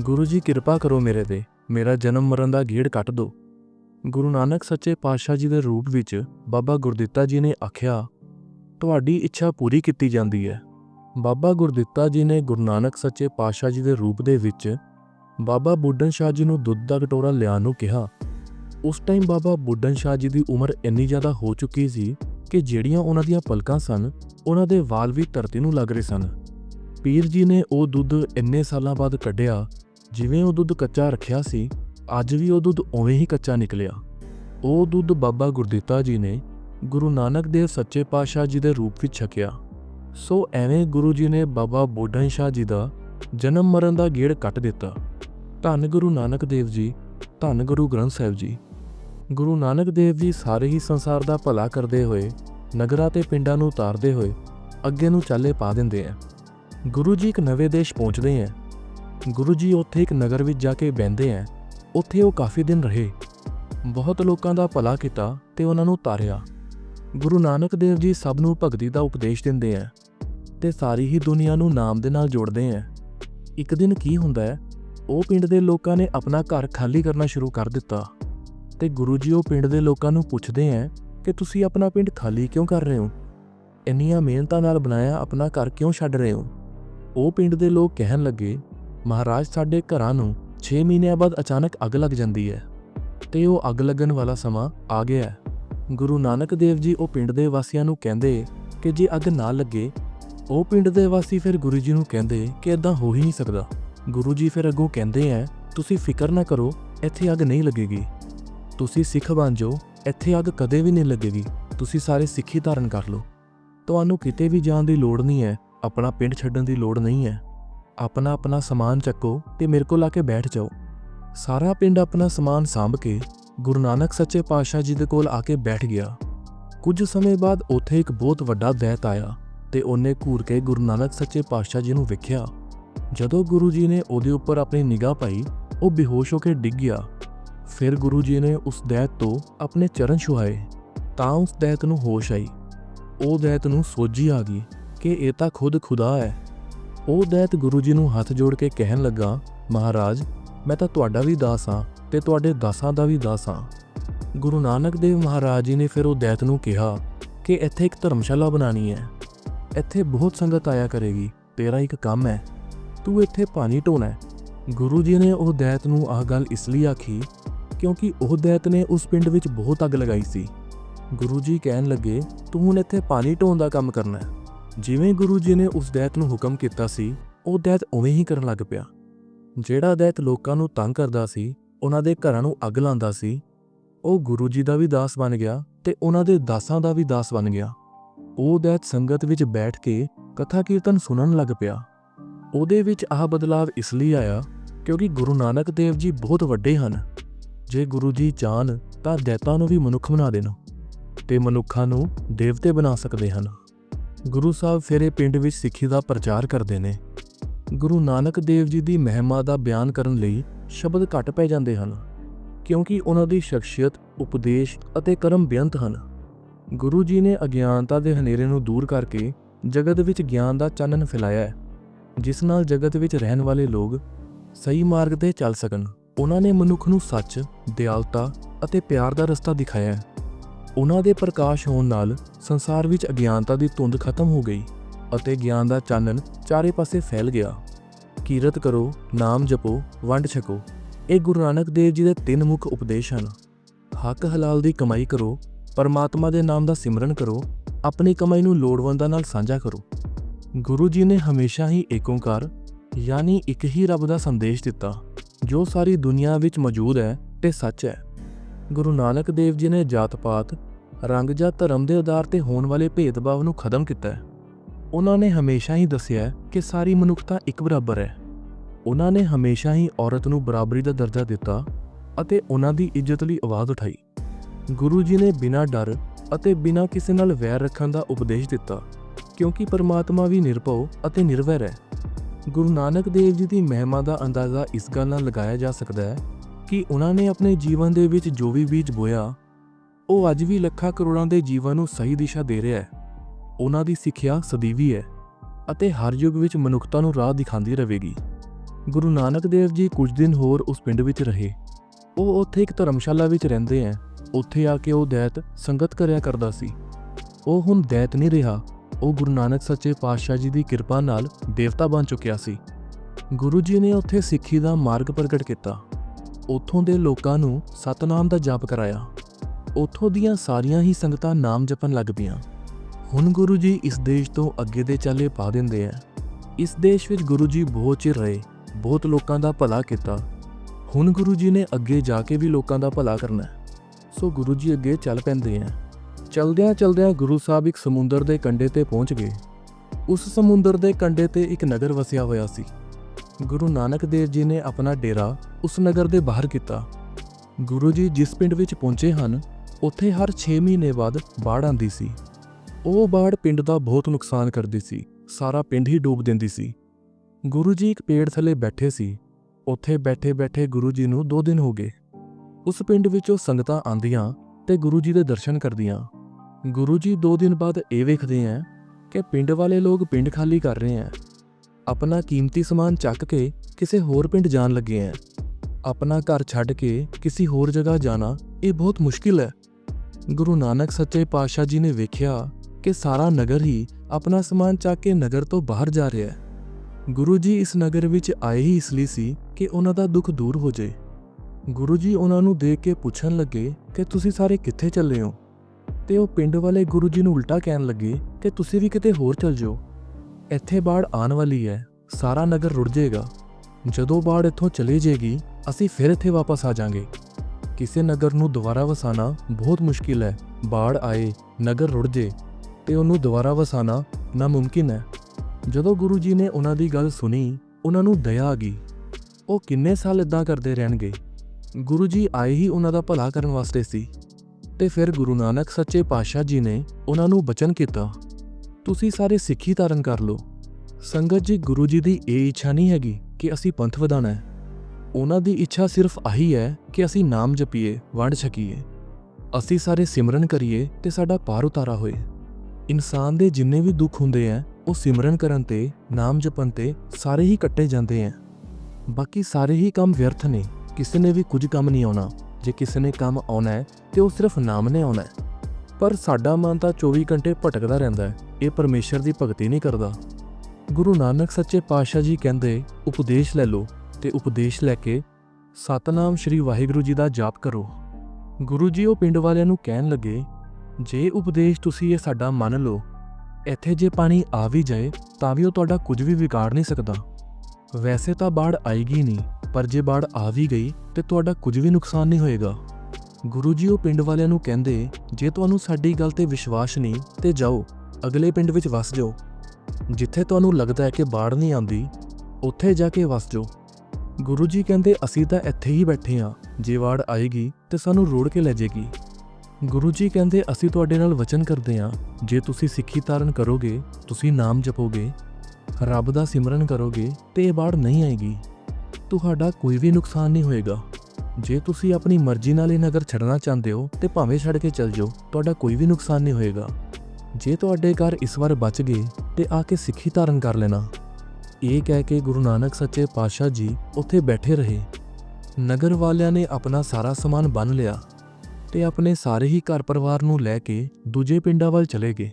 ਗੁਰੂ ਜੀ, ਕਿਰਪਾ ਕਰੋ ਮੇਰੇ ਤੇ, ਮੇਰਾ ਜਨਮ ਮਰਨ ਦਾ ਗੇੜ ਕੱਟ ਦਿਓ ਗੁਰੂ ਨਾਨਕ ਸੱਚੇ ਪਾਤਸ਼ਾਹ ਜੀ ਦੇ ਰੂਪ ਵਿੱਚ ਬਾਬਾ ਗੁਰਦਿੱਤਾ ਜੀ ਨੇ ਆਖਿਆ, ਤੁਹਾਡੀ ਇੱਛਾ ਪੂਰੀ ਕੀਤੀ ਜਾਂਦੀ ਹੈ ਬਾਬਾ ਗੁਰਦਿੱਤਾ ਜੀ ਨੇ ਗੁਰੂ ਨਾਨਕ ਸੱਚੇ ਪਾਤਸ਼ਾਹ ਜੀ ਦੇ ਰੂਪ ਦੇ ਵਿੱਚ ਬਾਬਾ ਬੁੱਢਨ ਸ਼ਾਹ ਜੀ ਨੂੰ ਦੁੱਧ ਦਾ ਕਟੋਰਾ ਲਿਆਉਣ ਨੂੰ ਕਿਹਾ। ਉਸ ਟਾਈਮ ਬਾਬਾ ਬੁੱਢਨ ਸ਼ਾਹ ਜੀ ਦੀ ਉਮਰ ਇੰਨੀ ਜ਼ਿਆਦਾ ਹੋ ਚੁੱਕੀ ਸੀ ਕਿ ਜਿਹੜੀਆਂ ਉਹਨਾਂ ਦੀਆਂ ਪਲਕਾਂ ਸਨ, ਉਹਨਾਂ ਦੇ ਵਾਲ ਵੀ ਧਰਤੀ ਨੂੰ ਲੱਗ ਰਹੇ ਸਨ। ਪੀਰ ਜੀ ਨੇ ਉਹ ਦੁੱਧ ਇੰਨੇ ਸਾਲਾਂ ਬਾਅਦ ਕੱਢਿਆ, ਜਿਵੇਂ ਉਹ ਦੁੱਧ ਕੱਚਾ ਰੱਖਿਆ ਸੀ, ਅੱਜ ਵੀ ਉਹ ਦੁੱਧ ਉਵੇਂ ਹੀ ਕੱਚਾ ਨਿਕਲਿਆ। ਉਹ ਦੁੱਧ ਬਾਬਾ ਗੁਰਦਿੱਤਾ ਜੀ ਨੇ ਗੁਰੂ ਨਾਨਕ ਦੇਵ ਸੱਚੇ ਪਾਤਸ਼ਾਹ ਜੀ ਦੇ ਰੂਪ ਵਿੱਚ ਛਕਿਆ। ਸੋ ਐਵੇਂ ਗੁਰੂ ਜੀ ਨੇ ਬਾਬਾ ਬੋਢਨ ਸ਼ਾਹ ਜੀ ਦਾ ਜਨਮ ਮਰਨ ਦਾ ਗੇੜ ਕੱਟ ਦਿੱਤਾ। ਧੰਨ ਗੁਰੂ ਨਾਨਕ ਦੇਵ ਜੀ, ਧੰਨ ਗੁਰੂ ਗ੍ਰੰਥ ਸਾਹਿਬ ਜੀ। ਗੁਰੂ ਨਾਨਕ ਦੇਵ ਜੀ ਸਾਰੇ ਹੀ ਸੰਸਾਰ ਦਾ ਭਲਾ ਕਰਦੇ ਹੋਏ, ਨਗਰਾਂ ਤੇ ਪਿੰਡਾਂ ਨੂੰ ਉਤਾਰਦੇ ਹੋਏ, ਅੱਗੇ ਨੂੰ ਚਾਲੇ ਪਾ ਦਿੰਦੇ ਆ ਗੁਰੂ ਜੀ ਇੱਕ ਨਵੇਂ ਦੇਸ਼ ਪਹੁੰਚਦੇ ਆ ਗੁਰੂ ਜੀ ਉੱਥੇ ਇੱਕ ਨਗਰ ਵਿੱਚ ਜਾ ਕੇ ਬਹਿੰਦੇ ਆ ਉੱਥੇ ਉਹ ਕਾਫੀ ਦਿਨ ਰਹੇ। ਬਹੁਤ ਲੋਕਾਂ ਦਾ ਭਲਾ ਕੀਤਾ ਤੇ ਉਹਨਾਂ ਨੂੰ ਤਾਰਿਆ ਗੁਰੂ ਨਾਨਕ ਦੇਵ ਜੀ ਸਭ ਨੂੰ ਭਗਤੀ ਦਾ ਉਪਦੇਸ਼ ਦਿੰਦੇ ਆ ਤੇ ਸਾਰੀ ਹੀ ਦੁਨੀਆ ਨੂੰ ਨਾਮ ਦੇ ਨਾਲ ਜੋੜਦੇ ਆ ਇੱਕ ਦਿਨ ਕੀ ਹੁੰਦਾ ਹੈ ਉਹ ਪਿੰਡ ਦੇ ਲੋਕਾਂ ਨੇ ਆਪਣਾ ਘਰ ਖਾਲੀ ਕਰਨਾ ਸ਼ੁਰੂ ਕਰ ਦਿੱਤਾ। ਤੇ ਗੁਰੂ ਜੀ ਉਹ ਪਿੰਡ ਦੇ ਲੋਕਾਂ ਨੂੰ ਪੁੱਛਦੇ ਆ ਕਿ ਤੁਸੀਂ ਆਪਣਾ ਪਿੰਡ ਖਾਲੀ ਕਿਉਂ ਕਰ ਰਹੇ ਹੋ? ਇੰਨੀਆਂ ਮਿਹਨਤਾਂ ਨਾਲ ਬਣਾਇਆ ਆਪਣਾ ਘਰ ਕਿਉਂ ਛੱਡ ਰਹੇ ਹੋ? ਉਹ ਪਿੰਡ ਦੇ ਲੋਕ ਕਹਿਣ ਲੱਗੇ, ਮਹਾਰਾਜ ਸਾਡੇ ਘਰਾਂ ਨੂੰ 6 ਮਹੀਨਿਆਂ ਬਾਅਦ ਅਚਾਨਕ ਅੱਗ ਲੱਗ ਜਾਂਦੀ ਹੈ ਤੇ ਉਹ ਅੱਗ ਲੱਗਣ ਵਾਲਾ ਸਮਾਂ ਆ ਗਿਆ ਹੈ ਗੁਰੂ ਨਾਨਕ ਦੇਵ ਜੀ ਉਹ ਪਿੰਡ ਦੇ ਵਾਸੀਆਂ ਨੂੰ ਕਹਿੰਦੇ ਕਿ ਜੇ ਅੱਗ ਨਾ ਲੱਗੇ, ਉਹ ਪਿੰਡ ਦੇ ਵਾਸੀ ਫਿਰ ਗੁਰੂ ਜੀ ਨੂੰ ਕਹਿੰਦੇ ਕਿ ਇਦਾਂ ਹੋ ਹੀ ਨਹੀਂ ਸਕਦਾ। ਗੁਰੂ ਜੀ ਫਿਰ ਅੱਗੋਂ ਕਹਿੰਦੇ ਐ, ਤੁਸੀਂ ਫਿਕਰ ਨਾ ਕਰੋ, ਇੱਥੇ ਅੱਗ ਨਹੀਂ ਲੱਗੇਗੀ। ਤੁਸੀਂ ਸਿੱਖ ਬਣ ਜਾਓ, ਇੱਥੇ ਅੱਗ ਕਦੇ ਵੀ ਨਹੀਂ ਲੱਗੇਗੀ। ਤੁਸੀਂ ਸਾਰੇ ਸਿੱਖੀ ਧਾਰਨ ਕਰ ਲਓ। ਤੁਹਾਨੂੰ ਕਿਤੇ ਵੀ ਜਾਣ ਦੀ ਲੋੜ ਨਹੀਂ ਹੈ ਆਪਣਾ ਪਿੰਡ ਛੱਡਣ ਦੀ ਲੋੜ ਨਹੀਂ ਹੈ ਆਪਣਾ ਆਪਣਾ ਸਮਾਨ ਚੱਕੋ ਤੇ ਮੇਰੇ ਕੋਲ ਆ ਕੇ ਬੈਠ ਜਾਓ। ਸਾਰਾ ਪਿੰਡ ਆਪਣਾ ਸਮਾਨ ਸਾਂਭ ਕੇ ਗੁਰੂ ਨਾਨਕ ਸੱਚੇ ਪਾਤਸ਼ਾਹ ਜੀ ਦੇ ਕੋਲ ਆ ਕੇ ਬੈਠ ਗਿਆ। ਕੁਝ ਸਮੇਂ ਬਾਅਦ ਉੱਥੇ ਇੱਕ ਬਹੁਤ ਵੱਡਾ ਦੈਤ ਆਇਆ ਤੇ ਉਹਨੇ ਘੂਰ ਕੇ ਗੁਰੂ ਨਾਨਕ ਸੱਚੇ ਪਾਤਸ਼ਾਹ ਜੀ ਨੂੰ ਵੇਖਿਆ। ਜਦੋਂ ਗੁਰੂ ਜੀ ਨੇ ਉਹਦੇ ਉੱਪਰ ਆਪਣੀ ਨਿਗਾਹ ਪਾਈ, ਉਹ ਬੇਹੋਸ਼ ਹੋ ਕੇ ਡਿੱਗ ਗਿਆ। ਫਿਰ ਗੁਰੂ ਜੀ ਨੇ ਉਸ ਦੈਤ ਤੋਂ ਆਪਣੇ ਚਰਨ ਛੁਹਾਏ, ਤਾਂ ਉਸ ਦੈਤ ਨੂੰ ਹੋਸ਼ ਆਈ। ਉਹ ਦੈਤ ਨੂੰ ਸੋਝੀ ਆ ਗਈ ਕਿ ਇਹ ਤਾਂ ਖੁਦ ਖੁਦਾ ਹੈ। ਉਹ ਦੈਤ ਗੁਰੂ ਜੀ ਨੂੰ ਹੱਥ ਜੋੜ ਕੇ ਕਹਿਣ ਲੱਗਾ, ਮਹਾਰਾਜ, ਮੈਂ ਤਾਂ ਤੁਹਾਡਾ ਵੀ ਦਾਸ ਹਾਂ ਤੇ ਤੁਹਾਡੇ ਦਾਸਾਂ ਦਾ ਵੀ ਦਾਸ ਹਾਂ। ਗੁਰੂ ਨਾਨਕ ਦੇਵ ਮਹਾਰਾਜ ਜੀ ਨੇ ਫਿਰ ਉਹ ਦੈਤ ਨੂੰ ਕਿਹਾ ਕਿ ਇੱਥੇ ਇੱਕ ਧਰਮਸ਼ਾਲਾ ਬਣਾਣੀ ਹੈ। ਇੱਥੇ ਬਹੁਤ ਸੰਗਤ ਆਇਆ ਕਰੇਗੀ, ਤੇਰਾ ਇੱਕ ਕੰਮ ਹੈ। ਤੂੰ ਇੱਥੇ ਪਾਣੀ ਢੋਣਾ ਹੈ। ਗੁਰੂ ਜੀ ਨੇ ਉਹ ਦੈਤ ਨੂੰ ਆਹ ਗੱਲ ਇਸ ਲਈ ਆਖੀ, ਕਿਉਂਕਿ ਉਹ ਦੈਤ ਨੇ ਉਸ ਪਿੰਡ ਵਿੱਚ ਬਹੁਤ ਅੱਗ ਲਗਾਈ ਸੀ। ਗੁਰੂ ਜੀ ਕਹਿਣ ਲੱਗੇ, ਤੂੰ ਹੁਣ ਇੱਥੇ ਪਾਣੀ ਢੋਣ ਦਾ ਕੰਮ ਕਰਨਾ ਹੈ। ਜਿਵੇਂ ਗੁਰੂ ਜੀ ਨੇ ਉਸ ਦੈਤ ਨੂੰ ਹੁਕਮ ਕੀਤਾ ਸੀ, ਉਹ ਦੈਤ ਉਵੇਂ ਹੀ ਕਰਨ ਲੱਗ ਪਿਆ। ਜਿਹੜਾ ਦੈਤ ਲੋਕਾਂ ਨੂੰ ਤੰਗ ਕਰਦਾ ਸੀ, ਉਹਨਾਂ ਦੇ ਘਰਾਂ ਨੂੰ ਅੱਗ ਲਾਉਂਦਾ ਸੀ, ਉਹ ਗੁਰੂ ਜੀ ਦਾ ਵੀ ਦਾਸ ਬਣ ਗਿਆ ਤੇ ਉਹਨਾਂ ਦੇ ਦਾਸਾਂ ਦਾ ਵੀ ਦਾਸ ਬਣ ਗਿਆ। ਉਹ ਦੈਤ ਸੰਗਤ ਵਿੱਚ ਬੈਠ ਕੇ ਕਥਾ ਕੀਰਤਨ ਸੁਣਨ ਲੱਗ ਪਿਆ। ਉਹਦੇ ਵਿੱਚ ਆਹ ਬਦਲਾਵ ਇਸ ਲਈ ਆਇਆ ਕਿਉਂਕਿ ਗੁਰੂ ਨਾਨਕ ਦੇਵ ਜੀ ਬਹੁਤ ਵੱਡੇ ਹਨ। ਜੇ ਗੁਰੂ ਜੀ ਚਾਹਨ ਤਾਂ ਦੈਤਾਂ ਨੂੰ ਵੀ ਮਨੁੱਖ ਬਣਾ ਦੇਣ ਤੇ ਮਨੁੱਖਾਂ ਨੂੰ ਦੇਵਤੇ ਬਣਾ ਸਕਦੇ ਹਨ। ਗੁਰੂ ਸਾਹਿਬ ਫੇਰੇ ਪਿੰਡ ਵਿੱਚ ਸਿੱਖੀ ਦਾ ਪ੍ਰਚਾਰ ਕਰਦੇ ਨੇ। ਗੁਰੂ ਨਾਨਕ ਦੇਵ ਜੀ ਦੀ ਮਹਿਮਾ ਦਾ ਬਿਆਨ ਕਰਨ ਲਈ ਸ਼ਬਦ ਘੱਟ ਪੈ ਜਾਂਦੇ ਹਨ ਕਿਉਂਕਿ ਉਹਨਾਂ ਦੀ ਸ਼ਖਸੀਅਤ, ਉਪਦੇਸ਼ ਅਤੇ ਕਰਮ ਬੇਅੰਤ ਹਨ। ਗੁਰੂ ਜੀ ਨੇ ਅਗਿਆਨਤਾ ਦੇ ਹਨੇਰੇ ਨੂੰ ਦੂਰ ਕਰਕੇ ਜਗਤ ਵਿੱਚ ਗਿਆਨ ਦਾ ਚਾਨਣ ਫੈਲਾਇਆ ਹੈ। ਜਿਸ ਨਾਲ ਜਗਤ ਵਿੱਚ ਰਹਿਣ ਵਾਲੇ ਲੋਕ ਸਹੀ ਮਾਰਗ ਤੇ ਚੱਲ ਸਕਣ। ਉਹਨਾਂ ਨੇ ਮਨੁੱਖ ਨੂੰ ਸੱਚ, ਦਿਆਲਤਾ ਅਤੇ ਪਿਆਰ ਦਾ ਰਸਤਾ ਦਿਖਾਇਆ ਹੈ। ਉਹਨਾਂ ਦੇ ਪ੍ਰਕਾਸ਼ ਹੋਣ ਨਾਲ ਸੰਸਾਰ ਵਿੱਚ ਅਗਿਆਨਤਾ ਦੀ ਧੁੰਦ ਖਤਮ ਹੋ ਗਈ ਅਤੇ ਗਿਆਨ ਦਾ ਚਾਨਣ ਚਾਰੇ ਪਾਸੇ ਫੈਲ ਗਿਆ। ਕੀਰਤ ਕਰੋ ਨਾਮ ਜਪੋ ਵੰਡ ਛਕੋ। ਇਹ ਗੁਰੂ ਨਾਨਕ ਦੇਵ ਜੀ ਦੇ ਤਿੰਨ ਮੁੱਖ ਉਪਦੇਸ਼ ਹਨ। ਹੱਕ ਹਲਾਲ ਦੀ ਕਮਾਈ ਕਰੋ ਪਰਮਾਤਮਾ ਦੇ ਨਾਮ ਦਾ ਸਿਮਰਨ ਕਰੋ ਆਪਣੀ ਕਮਾਈ ਨੂੰ ਲੋੜਵੰਦਾਂ ਨਾਲ ਸਾਂਝਾ ਕਰੋ। ਗੁਰੂ ਜੀ ਨੇ ਹਮੇਸ਼ਾ ਹੀ ਏਕ ਓੰਕਾਰ ਯਾਨੀ ਇੱਕ ਹੀ ਰੱਬ ਦਾ ਸੰਦੇਸ਼ ਦਿੱਤਾ, ਜੋ ਸਾਰੀ ਦੁਨੀਆ ਵਿੱਚ ਮੌਜੂਦ ਹੈ ਤੇ ਸੱਚ ਹੈ। ਗੁਰੂ ਨਾਨਕ ਦੇਵ ਜੀ ਨੇ ਜਾਤ-ਪਾਤ, ਰੰਗ ਜਾਂ ਧਰਮ ਦੇ ਆਧਾਰ ਤੇ ਹੋਣ ਵਾਲੇ ਭੇਦਭਾਵ ਨੂੰ ਖਤਮ ਕੀਤਾ ਹੈ। ਉਹਨਾਂ ਨੇ ਹਮੇਸ਼ਾ ਹੀ ਦੱਸਿਆ ਕਿ ਸਾਰੀ ਮਨੁੱਖਤਾ ਇੱਕ ਬਰਾਬਰ ਹੈ। ਉਹਨਾਂ ਨੇ ਹਮੇਸ਼ਾ ਹੀ ਔਰਤ ਨੂੰ ਬਰਾਬਰੀ ਦਾ ਦਰਜਾ ਦਿੱਤਾ ਅਤੇ ਉਹਨਾਂ ਦੀ ਇੱਜ਼ਤ ਲਈ ਆਵਾਜ਼ ਉਠਾਈ। ਗੁਰੂ ਜੀ ਨੇ ਬਿਨਾਂ ਡਰ ਅਤੇ ਬਿਨਾਂ ਕਿਸੇ ਨਾਲ ਵੈਰ ਰੱਖਣ ਦਾ ਉਪਦੇਸ਼ ਦਿੱਤਾ। ਕਿਉਂਕਿ ਪਰਮਾਤਮਾ ਵੀ ਨਿਰਭਉ ਅਤੇ ਨਿਰਵੈਰ ਹੈ। ਗੁਰੂ ਨਾਨਕ ਦੇਵ ਜੀ ਦੀ ਮਹਿਮਾ ਦਾ ਅੰਦਾਜ਼ਾ ਇਸ ਗੱਲ ਨਾਲ ਲਗਾਇਆ ਜਾ ਸਕਦਾ ਹੈ ਕਿ ਉਹਨਾਂ ਨੇ ਆਪਣੇ ਜੀਵਨ ਦੇ ਵਿੱਚ ਜੋ ਵੀ ਬੀਜ ਬੋਇਆ, ਉਹ ਅੱਜ ਵੀ ਲੱਖਾਂ ਕਰੋੜਾਂ ਦੇ ਜੀਵਨ ਨੂੰ ਸਹੀ ਦਿਸ਼ਾ ਦੇ ਰਿਹਾ ਹੈ। ਉਹਨਾਂ ਦੀ ਸਿੱਖਿਆ ਸਦੀਵੀ ਹੈ ਅਤੇ ਹਰ ਯੁੱਗ ਵਿੱਚ ਮਨੁੱਖਤਾ ਨੂੰ ਰਾਹ ਦਿਖਾਉਂਦੀ ਰਹੇਗੀ। ਗੁਰੂ ਨਾਨਕ ਦੇਵ ਜੀ ਕੁਝ ਦਿਨ ਹੋਰ ਉਸ ਪਿੰਡ ਵਿੱਚ ਰਹੇ। ਉਹ ਉੱਥੇ ਇੱਕ ਧਰਮਸ਼ਾਲਾ ਵਿੱਚ ਰਹਿੰਦੇ ਹੈ। ਉੱਥੇ ਆ ਕੇ ਉਹ ਦੈਤ ਸੰਗਤ ਕਰਿਆ ਕਰਦਾ ਸੀ। ਉਹ ਹੁਣ ਦੈਤ ਨਹੀਂ ਰਿਹਾ। ਉਹ ਗੁਰੂ ਨਾਨਕ ਸੱਚੇ ਪਾਤਸ਼ਾਹ ਜੀ ਦੀ ਕਿਰਪਾ ਨਾਲ ਦੇਵਤਾ ਬਣ ਚੁੱਕਿਆ ਸੀ। ਗੁਰੂ ਜੀ ਨੇ ਉੱਥੇ ਸਿੱਖੀ ਦਾ ਮਾਰਗ ਪ੍ਰਗਟ ਕੀਤਾ। ਉੱਥੋਂ ਦੇ ਲੋਕਾਂ ਨੂੰ ਸਤਨਾਮ ਦਾ ਜਪ ਕਰਾਇਆ। ਉੱਥੋਂ ਦੀਆਂ ਸਾਰੀਆਂ ਹੀ ਸੰਗਤਾਂ ਨਾਮ ਜਪਣ ਲੱਗ ਪਈਆਂ। ਹੁਣ ਗੁਰੂ ਜੀ ਇਸ ਦੇਸ਼ ਤੋਂ ਅੱਗੇ ਦੇ ਚਾਲੇ ਪਾ ਦਿੰਦੇ ਆ ਇਸ ਦੇਸ਼ ਵਿੱਚ ਗੁਰੂ ਜੀ ਬਹੁਤ ਚਿਰ ਰਹੇ, ਬਹੁਤ ਲੋਕਾਂ ਦਾ ਭਲਾ ਕੀਤਾ। ਹੁਣ ਗੁਰੂ ਜੀ ਨੇ ਅੱਗੇ ਜਾ ਕੇ ਵੀ ਲੋਕਾਂ ਦਾ ਭਲਾ ਕਰਨਾ ਸੋ ਗੁਰੂ ਜੀ ਅੱਗੇ ਚੱਲ ਪੈਂਦੇ ਆ ਚਲਦਿਆਂ ਚਲਦਿਆਂ ਗੁਰੂ ਸਾਹਿਬ ਇੱਕ ਸਮੁੰਦਰ ਦੇ ਕੰਢੇ ਤੇ ਪਹੁੰਚ ਗਏ। ਉਸ ਸਮੁੰਦਰ ਦੇ ਕੰਢੇ ਤੇ ਇੱਕ ਨਗਰ ਵਸਿਆ ਹੋਇਆ ਸੀ। ਗੁਰੂ ਨਾਨਕ ਦੇਵ ਜੀ ਨੇ ਆਪਣਾ ਡੇਰਾ ਉਸ ਨਗਰ ਦੇ ਬਾਹਰ ਕੀਤਾ। ਗੁਰੂ ਜੀ ਜਿਸ ਪਿੰਡ ਵਿੱਚ ਪਹੁੰਚੇ ਹਨ, ਉੱਥੇ ਹਰ 6 ਮਹੀਨੇ ਬਾਅਦ ਬਾੜ ਆਂਦੀ ਸੀ। ਉਹ ਬਾੜ ਪਿੰਡ ਦਾ ਬਹੁਤ ਨੁਕਸਾਨ ਕਰਦੀ ਸੀ, ਸਾਰਾ ਪਿੰਡ ਹੀ ਡੂਬ ਦਿੰਦੀ ਸੀ। ਗੁਰੂ ਜੀ ਇੱਕ ਪੇੜ ਥੱਲੇ ਬੈਠੇ ਸੀ। ਉੱਥੇ ਬੈਠੇ-ਬੈਠੇ ਗੁਰੂ ਜੀ ਨੂੰ 2 ਦਿਨ ਹੋ ਗਏ। ਉਸ ਪਿੰਡ ਵਿੱਚੋਂ ਸੰਗਤਾਂ ਆਂਦੀਆਂ ਤੇ ਗੁਰੂ ਜੀ ਦੇ ਦਰਸ਼ਨ ਕਰਦੀਆਂ। ਗੁਰੂ ਜੀ 2 ਦਿਨ ਬਾਅਦ ਇਹ ਵੇਖਦੇ ਆ ਕਿ ਪਿੰਡ ਵਾਲੇ ਲੋਕ ਪਿੰਡ ਖਾਲੀ ਕਰ ਰਹੇ ਆ। ਆਪਣਾ ਕੀਮਤੀ ਸਮਾਨ ਚੱਕ ਕੇ ਕਿਸੇ ਹੋਰ ਪਿੰਡ ਜਾਣ ਲੱਗੇ ਆ। ਆਪਣਾ ਘਰ ਛੱਡ ਕੇ ਕਿਸੇ ਹੋਰ ਜਗ੍ਹਾ ਜਾਣਾ ਇਹ ਬਹੁਤ ਮੁਸ਼ਕਿਲ ਹੈ। ਗੁਰੂ ਨਾਨਕ ਸੱਚੇ ਪਾਤਸ਼ਾਹ ਜੀ ਨੇ ਵੇਖਿਆ ਕਿ ਸਾਰਾ ਨਗਰ ਹੀ ਆਪਣਾ ਸਮਾਨ ਚੱਕ ਕੇ ਨਗਰ ਤੋਂ ਬਾਹਰ ਜਾ ਰਿਹਾ ਹੈ। ਗੁਰੂ ਜੀ ਇਸ ਨਗਰ ਵਿੱਚ ਆਏ ਹੀ ਇਸ ਲਈ ਸੀ ਕਿ ਉਹਨਾਂ ਦਾ ਦੁੱਖ ਦੂਰ ਹੋ ਜਾਏ। ਗੁਰੂ ਜੀ ਉਹਨਾਂ ਨੂੰ ਦੇਖ ਕੇ ਪੁੱਛਣ ਲੱਗੇ ਕਿ ਤੁਸੀਂ ਸਾਰੇ ਕਿੱਥੇ ਚੱਲੇ ਹੋ? ਤੇ ਉਹ ਪਿੰਡ ਵਾਲੇ ਗੁਰੂ ਜੀ ਨੂੰ ਉਲਟਾ ਕਹਿਣ ਲੱਗੇ ਕਿ ਤੁਸੀਂ ਵੀ ਕਿਤੇ ਹੋਰ ਚੱਲ ਜਾਓ। ਇੱਥੇ ਬਾੜ ਆਉਣ ਵਾਲੀ ਹੈ, ਸਾਰਾ ਨਗਰ ਰੁੜ ਜਾਏਗਾ। ਜਦੋਂ ਬਾੜ ਇੱਥੋਂ ਚਲੇ ਜਾਏਗੀ, ਅਸੀਂ ਫਿਰ ਇੱਥੇ ਵਾਪਸ ਆ ਜਾਾਂਗੇ ਕਿਸੇ ਨਗਰ ਨੂੰ ਦੁਬਾਰਾ ਵਸਾਣਾ ਬਹੁਤ ਮੁਸ਼ਕਿਲ ਹੈ। ਬਾੜ ਆਏ, ਨਗਰ ਰੁੜ ਜੇ ਤੇ ਉਹਨੂੰ ਦੁਬਾਰਾ ਵਸਾਣਾ ਨਾਮੁਮਕਿਨ ਹੈ। ਜਦੋਂ ਗੁਰੂ ਜੀ ਨੇ ਉਹਨਾਂ ਦੀ ਗੱਲ ਸੁਣੀ, ਉਹਨਾਂ ਨੂੰ ਦਇਆ ਆ ਗਈ। ਉਹ ਕਿੰਨੇ ਸਾਲ ਇਦਾਂ ਕਰਦੇ ਰਹਿਣਗੇ। ਗੁਰੂ ਜੀ ਆਏ ਹੀ ਉਹਨਾਂ ਦਾ ਭਲਾ ਕਰਨ ਵਾਸਤੇ ਸੀ। ਤੇ ਫਿਰ ਗੁਰੂ ਨਾਨਕ ਸੱਚੇ ਪਾਤਸ਼ਾਹ ਜੀ ਨੇ ਉਹਨਾਂ ਨੂੰ ਬਚਨ ਕੀਤਾ। ਤੁਸੀਂ ਸਾਰੇ ਸਿੱਖੀ ਧਾਰਨ ਕਰ ਲਓ। ਸੰਗਤ ਜੀ, ਗੁਰੂ ਜੀ ਦੀ ਇਹ ਇੱਛਾ ਨਹੀਂ ਹੈਗੀ ਕਿ ਅਸੀਂ ਪੰਥ ਵਧਾਣਾ ਹੈ। ਉਹਨਾਂ ਦੀ ਇੱਛਾ ਸਿਰਫ ਆਹੀ ਹੈ ਕਿ ਅਸੀਂ ਨਾਮ ਜਪੀਏ, ਵੰਡ ਛਕੀਏ। ਅਸੀਂ ਸਾਰੇ ਸਿਮਰਨ ਕਰੀਏ ਤੇ ਸਾਡਾ ਪਾਰ ਉਤਾਰਾ ਹੋਏ। ਇਨਸਾਨ ਦੇ ਜਿੰਨੇ ਵੀ ਦੁੱਖ ਹੁੰਦੇ ਆ ਉਹ ਸਿਮਰਨ ਕਰਨ ਤੇ, ਨਾਮ ਜਪਣ ਤੇ ਸਾਰੇ ਹੀ ਕੱਟੇ ਜਾਂਦੇ ਆ ਬਾਕੀ ਸਾਰੇ ਹੀ ਕੰਮ ਵਿਅਰਥ ਨੇ, ਕਿਸੇ ਨੇ ਵੀ ਕੁਝ ਕੰਮ ਨਹੀਂ ਆਉਣਾ। ਜੇ ਕਿਸੇ ਨੇ ਕੰਮ ਆਉਣਾ ਹੈ ਤੇ ਉਹ ਸਿਰਫ ਨਾਮ ਨੇ ਆਉਣਾ ਹੈ। ਪਰ ਸਾਡਾ ਮਨ ਤਾਂ 24 ਘੰਟੇ ਭਟਕਦਾ ਰਹਿੰਦਾ ਹੈ। ਇਹ ਪਰਮੇਸ਼ਰ ਦੀ ਭਗਤੀ ਨਹੀਂ ਕਰਦਾ। ਗੁਰੂ ਨਾਨਕ ਸੱਚੇ ਪਾਤਸ਼ਾਹ ਜੀ ਕਹਿੰਦੇ, ਉਪਦੇਸ਼ ਲੈ ਲਓ ਤੇ ਉਪਦੇਸ਼ ਲੈ ਕੇ ਸਤਨਾਮ ਸ੍ਰੀ ਵਾਹਿਗੁਰੂ ਜੀ ਦਾ ਜਾਪ ਕਰੋ। ਗੁਰੂ ਜੀ ਉਹ ਪਿੰਡ ਵਾਲਿਆਂ ਨੂੰ ਕਹਿਣ ਲੱਗੇ, ਜੇ ਉਪਦੇਸ਼ ਤੁਸੀਂ ਇਹ ਸਾਡਾ ਮੰਨ ਲਓ, ਇੱਥੇ ਜੇ ਪਾਣੀ ਆ ਵੀ ਜਾਏ, ਤਾਂ ਵੀ ਉਹ ਤੁਹਾਡਾ ਕੁਝ ਵੀ ਵਿਗਾੜ ਨਹੀਂ ਸਕਦਾ। ਵੈਸੇ ਤਾਂ ਬਾੜ ਆਏਗੀ ਨਹੀਂ। ਪਰ ਜੇ ਬਾੜ ਆ ਵੀ ਗਈ ਤੇ ਤੁਹਾਡਾ ਕੁਝ ਵੀ ਨੁਕਸਾਨ ਨਹੀਂ ਹੋਏਗਾ। ਗੁਰੂ ਜੀ ਉਹ ਪਿੰਡ ਵਾਲਿਆਂ ਨੂੰ ਕਹਿੰਦੇ, ਜੇ ਤੁਹਾਨੂੰ ਸਾਡੀ ਗੱਲ ਤੇ ਵਿਸ਼ਵਾਸ ਨਹੀਂ, ਤੇ ਜਾਓ, ਅਗਲੇ ਪਿੰਡ ਵਿੱਚ ਵਸ ਜਾਓ। ਜਿੱਥੇ ਤੁਹਾਨੂੰ ਲੱਗਦਾ ਹੈ ਕਿ ਬਾੜ ਨਹੀਂ ਆਉਂਦੀ, ਉੱਥੇ ਜਾ ਕੇ ਵਸ ਜਾਓ। ਗੁਰੂ ਜੀ ਕਹਿੰਦੇ, ਅਸੀਂ ਤਾਂ ਇੱਥੇ ਹੀ ਬੈਠੇ ਹਾਂ। ਜੇ ਵਾੜ ਆਏਗੀ ਤੇ ਸਾਨੂੰ ਰੋੜ ਕੇ ਲੈ ਜਾਏਗੀ। ਗੁਰੂ ਜੀ ਕਹਿੰਦੇ, ਅਸੀਂ ਤੁਹਾਡੇ ਨਾਲ ਵਚਨ ਕਰਦੇ ਹਾਂ। ਜੇ ਤੁਸੀਂ ਸਿੱਖੀ ਧਾਰਨ ਕਰੋਗੇ, ਤੁਸੀਂ ਨਾਮ ਜਪੋਗੇ, ਰੱਬ ਦਾ ਸਿਮਰਨ ਕਰੋਗੇ, ਤੇ ਇਹ ਬਾੜ ਨਹੀਂ ਆਏਗੀ। ਤੁਹਾਡਾ ਕੋਈ ਵੀ ਨੁਕਸਾਨ ਨਹੀਂ ਹੋਏਗਾ। ਜੇ ਤੁਸੀਂ ਆਪਣੀ ਮਰਜ਼ੀ ਨਾਲ ਇਹ ਨਗਰ ਛੱਡਣਾ ਚਾਹੁੰਦੇ ਹੋ, ਤੇ ਭਾਵੇਂ ਛੱਡ ਕੇ ਚੱਲ ਜਾਓ, ਤੁਹਾਡਾ ਕੋਈ ਵੀ ਨੁਕਸਾਨ ਨਹੀਂ ਹੋਏਗਾ। ਜੇ ਤੁਹਾਡੇ ਘਰ ਇਸ ਵਾਰ ਬਚ ਗਏ, ਤੇ ਆ ਕੇ ਸਿੱਖੀ ਧਾਰਨ ਕਰ ਲੈਣਾ। ਇਹ ਕਹਿ ਕੇ ਗੁਰੂ ਨਾਨਕ ਸੱਚੇ ਪਾਤਸ਼ਾਹ ਜੀ ਉੱਥੇ ਬੈਠੇ ਰਹੇ। ਨਗਰ ਵਾਲਿਆਂ ਨੇ ਆਪਣਾ ਸਾਰਾ ਸਮਾਨ ਬੰਨ ਲਿਆ, ਤੇ ਆਪਣੇ ਸਾਰੇ ਹੀ ਘਰ ਪਰਿਵਾਰ ਨੂੰ ਲੈ ਕੇ ਦੂਜੇ ਪਿੰਡਾਂ ਵੱਲ ਚਲੇ ਗਏ।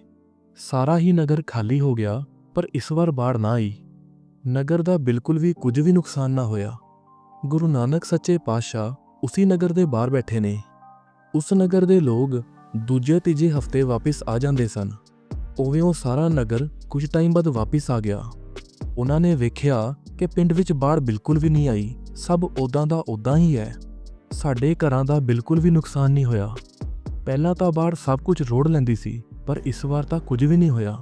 ਸਾਰਾ ਹੀ ਨਗਰ ਖਾਲੀ ਹੋ ਗਿਆ, ਪਰ ਇਸ ਵਾਰ ਬਾੜ ਨਾ ਆਈ। ਨਗਰ ਦਾ ਬਿਲਕੁਲ ਵੀ ਕੁਝ ਵੀ ਨੁਕਸਾਨ ਨਾ ਹੋਇਆ। ਗੁਰੂ ਨਾਨਕ ਸੱਚੇ ਪਾਤਸ਼ਾਹ ਉਸੇ ਨਗਰ ਦੇ ਬਾਹਰ ਬੈਠੇ ਨੇ। ਉਸ ਨਗਰ ਦੇ ਲੋਕ ਦੂਜੇ ਤੀਜੇ ਹਫ਼ਤੇ ਵਾਪਸ ਆ ਜਾਂਦੇ ਸਨ। ਉਵੇਂ ਉਹ ਸਾਰਾ ਨਗਰ ਕੁਝ ਟਾਈਮ ਬਾਅਦ ਵਾਪਸ ਆ ਗਿਆ। ਉਹਨਾਂ ਨੇ ਵੇਖਿਆ ਕਿ ਪਿੰਡ ਵਿੱਚ ਬਾੜ ਬਿਲਕੁਲ ਵੀ ਨਹੀਂ ਆਈ। ਸਭ ਉਦਾਂ ਦਾ ਉਦਾਂ ਹੀ ਹੈ। ਸਾਡੇ ਘਰਾਂ ਦਾ ਬਿਲਕੁਲ ਵੀ ਨੁਕਸਾਨ ਨਹੀਂ ਹੋਇਆ। ਪਹਿਲਾਂ ਤਾਂ ਬਾੜ ਸਭ ਕੁਝ ਰੋੜ ਲੈਂਦੀ ਸੀ, ਪਰ ਇਸ ਵਾਰ ਤਾਂ ਕੁਝ ਵੀ ਨਹੀਂ ਹੋਇਆ।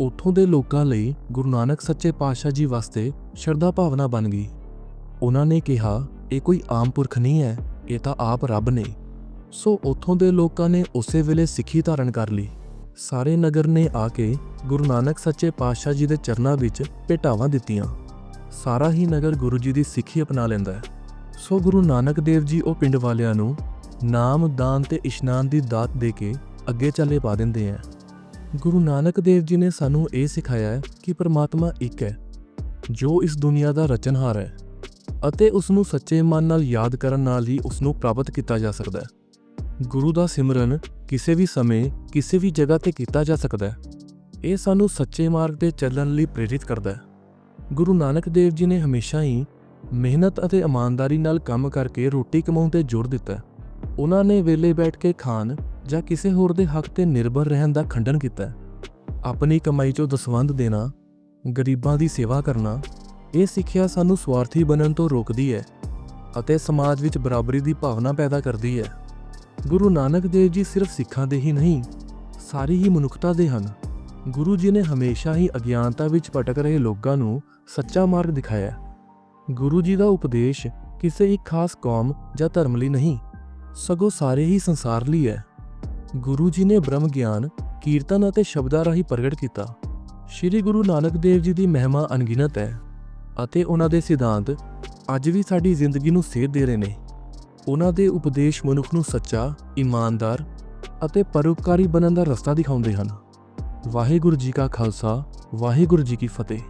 ਉੱਥੋਂ ਦੇ ਲੋਕਾਂ ਲਈ ਗੁਰੂ ਨਾਨਕ ਸੱਚੇ ਪਾਤਸ਼ਾਹ ਜੀ ਵਾਸਤੇ ਸ਼ਰਧਾ ਭਾਵਨਾ ਬਣ ਗਈ। ਉਹਨਾਂ ਨੇ ਕਿਹਾ, ਇਹ ਕੋਈ ਆਮ ਪੁਰਖ ਨਹੀਂ ਹੈ, ਇਹ ਤਾਂ ਆਪ ਰੱਬ ਨੇ। ਸੋ ਉੱਥੋਂ ਦੇ ਲੋਕਾਂ ਨੇ ਉਸੇ ਵੇਲੇ ਸਿੱਖੀ ਧਾਰਨ ਕਰ ਲਈ। ਸਾਰੇ ਨਗਰ ਨੇ ਆ ਕੇ ਗੁਰੂ ਨਾਨਕ ਸੱਚੇ ਪਾਤਸ਼ਾਹ ਜੀ ਦੇ ਚਰਨਾਂ ਵਿੱਚ ਭੇਟਾਵਾਂ ਦਿੱਤੀਆਂ। ਸਾਰਾ ਹੀ ਨਗਰ ਗੁਰੂ ਜੀ ਦੀ ਸਿੱਖੀ ਅਪਣਾ ਲੈਂਦਾ ਹੈ। ਸੋ ਗੁਰੂ ਨਾਨਕ ਦੇਵ ਜੀ ਉਹ ਪਿੰਡ ਵਾਲਿਆਂ ਨੂੰ ਨਾਮ, ਦਾਨ ਤੇ ਇਸ਼ਨਾਨ ਦੀ ਦਾਤ ਦੇ ਕੇ ਅੱਗੇ ਚੱਲੇ ਪਾ ਦਿੰਦੇ ਆ ਗੁਰੂ ਨਾਨਕ ਦੇਵ ਜੀ ਨੇ ਸਾਨੂੰ ਇਹ ਸਿਖਾਇਆ ਹੈ ਕਿ ਪਰਮਾਤਮਾ ਇੱਕ ਹੈ, ਜੋ ਇਸ ਦੁਨੀਆ ਦਾ ਰਚਨਹਾਰ ਹੈ ਅਤੇ ਉਸ ਨੂੰ ਸੱਚੇ ਮਨ ਨਾਲ ਯਾਦ ਕਰਨ ਨਾਲ ਹੀ ਉਸ ਨੂੰ ਪ੍ਰਾਪਤ ਕੀਤਾ ਜਾ ਸਕਦਾ ਹੈ। ਗੁਰੂ ਦਾ ਸਿਮਰਨ ਕਿਸੇ ਵੀ ਸਮੇਂ, ਕਿਸੇ ਵੀ ਜਗ੍ਹਾ ਤੇ ਕੀਤਾ ਜਾ ਸਕਦਾ ਹੈ। ਇਹ ਸਾਨੂੰ ਸੱਚੇ ਮਾਰਗ ਤੇ ਚੱਲਣ ਲਈ ਪ੍ਰੇਰਿਤ ਕਰਦਾ ਹੈ। ਗੁਰੂ ਨਾਨਕ ਦੇਵ ਜੀ ਨੇ ਹਮੇਸ਼ਾ ਹੀ ਮਿਹਨਤ ਅਤੇ ਇਮਾਨਦਾਰੀ ਨਾਲ ਕੰਮ ਕਰਕੇ ਰੋਟੀ ਕਮਾਉਣ ਤੇ ਜ਼ੋਰ ਦਿੱਤਾ ਉਹਨਾਂ ਨੇ ਵੇਲੇ ਬੈਠ ਕੇ ਖਾਣ ਜਾਂ ਕਿਸੇ ਹੋਰ ਦੇ ਹੱਕ ਤੇ ਨਿਰਭਰ ਰਹਿਣ ਦਾ ਖੰਡਨ ਕੀਤਾ ਆਪਣੀ ਕਮਾਈ ਚੋਂ ਦਸਵੰਧ ਦੇਣਾ, ਗਰੀਬਾਂ ਦੀ ਸੇਵਾ ਕਰਨਾ, ਇਹ ਸਿੱਖਿਆ ਸਾਨੂੰ ਸਵਾਰਥੀ ਬਣਨ ਤੋਂ ਰੋਕਦੀ ਹੈ ਅਤੇ ਸਮਾਜ ਵਿੱਚ ਬਰਾਬਰੀ ਦੀ ਭਾਵਨਾ ਪੈਦਾ ਕਰਦੀ ਹੈ। ਗੁਰੂ ਨਾਨਕ ਦੇਵ ਜੀ ਸਿਰਫ ਸਿੱਖਾਂ ਦੇ ਹੀ ਨਹੀਂ, ਸਾਰੀ ਹੀ ਮਨੁੱਖਤਾ ਦੇ ਹਨ। ਗੁਰੂ ਜੀ ਨੇ ਹਮੇਸ਼ਾ ਹੀ ਅਗਿਆਨਤਾ ਵਿੱਚ ਭਟਕ ਰਹੇ ਲੋਕਾਂ ਨੂੰ ਸੱਚਾ ਮਾਰਗ ਦਿਖਾਇਆ ਗੁਰੂ ਜੀ ਦਾ ਉਪਦੇਸ਼ ਕਿਸੇ ਇੱਕ ਖਾਸ ਕੌਮ ਜਾਂ ਧਰਮ ਲਈ ਨਹੀਂ, ਸਗੋਂ ਸਾਰੇ ਹੀ ਸੰਸਾਰ ਲਈ ਹੈ। ਗੁਰੂ ਜੀ ਨੇ ਬ੍ਰਹਮ ਗਿਆਨ, ਕੀਰਤਨ ਅਤੇ ਸ਼ਬਦਾਂ ਰਾਹੀਂ ਪ੍ਰਗਟ ਕੀਤਾ। ਸ੍ਰੀ ਗੁਰੂ ਨਾਨਕ ਦੇਵ ਜੀ ਦੀ ਮਹਿਮਾ ਅਣਗਿਣਤ ਹੈ ਅਤੇ ਉਹਨਾਂ ਦੇ ਸਿਧਾਂਤ ਅੱਜ ਵੀ ਸਾਡੀ ਜ਼ਿੰਦਗੀ ਨੂੰ ਸੇਧ ਦੇ ਰਹੇ ਨੇ। ਉਹਨਾਂ ਦੇ ਉਪਦੇਸ਼ ਮਨੁੱਖ ਨੂੰ ਸੱਚਾ, ਇਮਾਨਦਾਰ ਅਤੇ ਪਰਉਪਕਾਰੀ ਬਣਨ ਦਾ ਰਸਤਾ ਦਿਖਾਉਂਦੇ ਹਨ। ਵਾਹਿਗੁਰੂ ਜੀ ਕਾ ਖਾਲਸਾ, ਵਾਹਿਗੁਰੂ ਜੀ ਕੀ ਫਤਿਹ।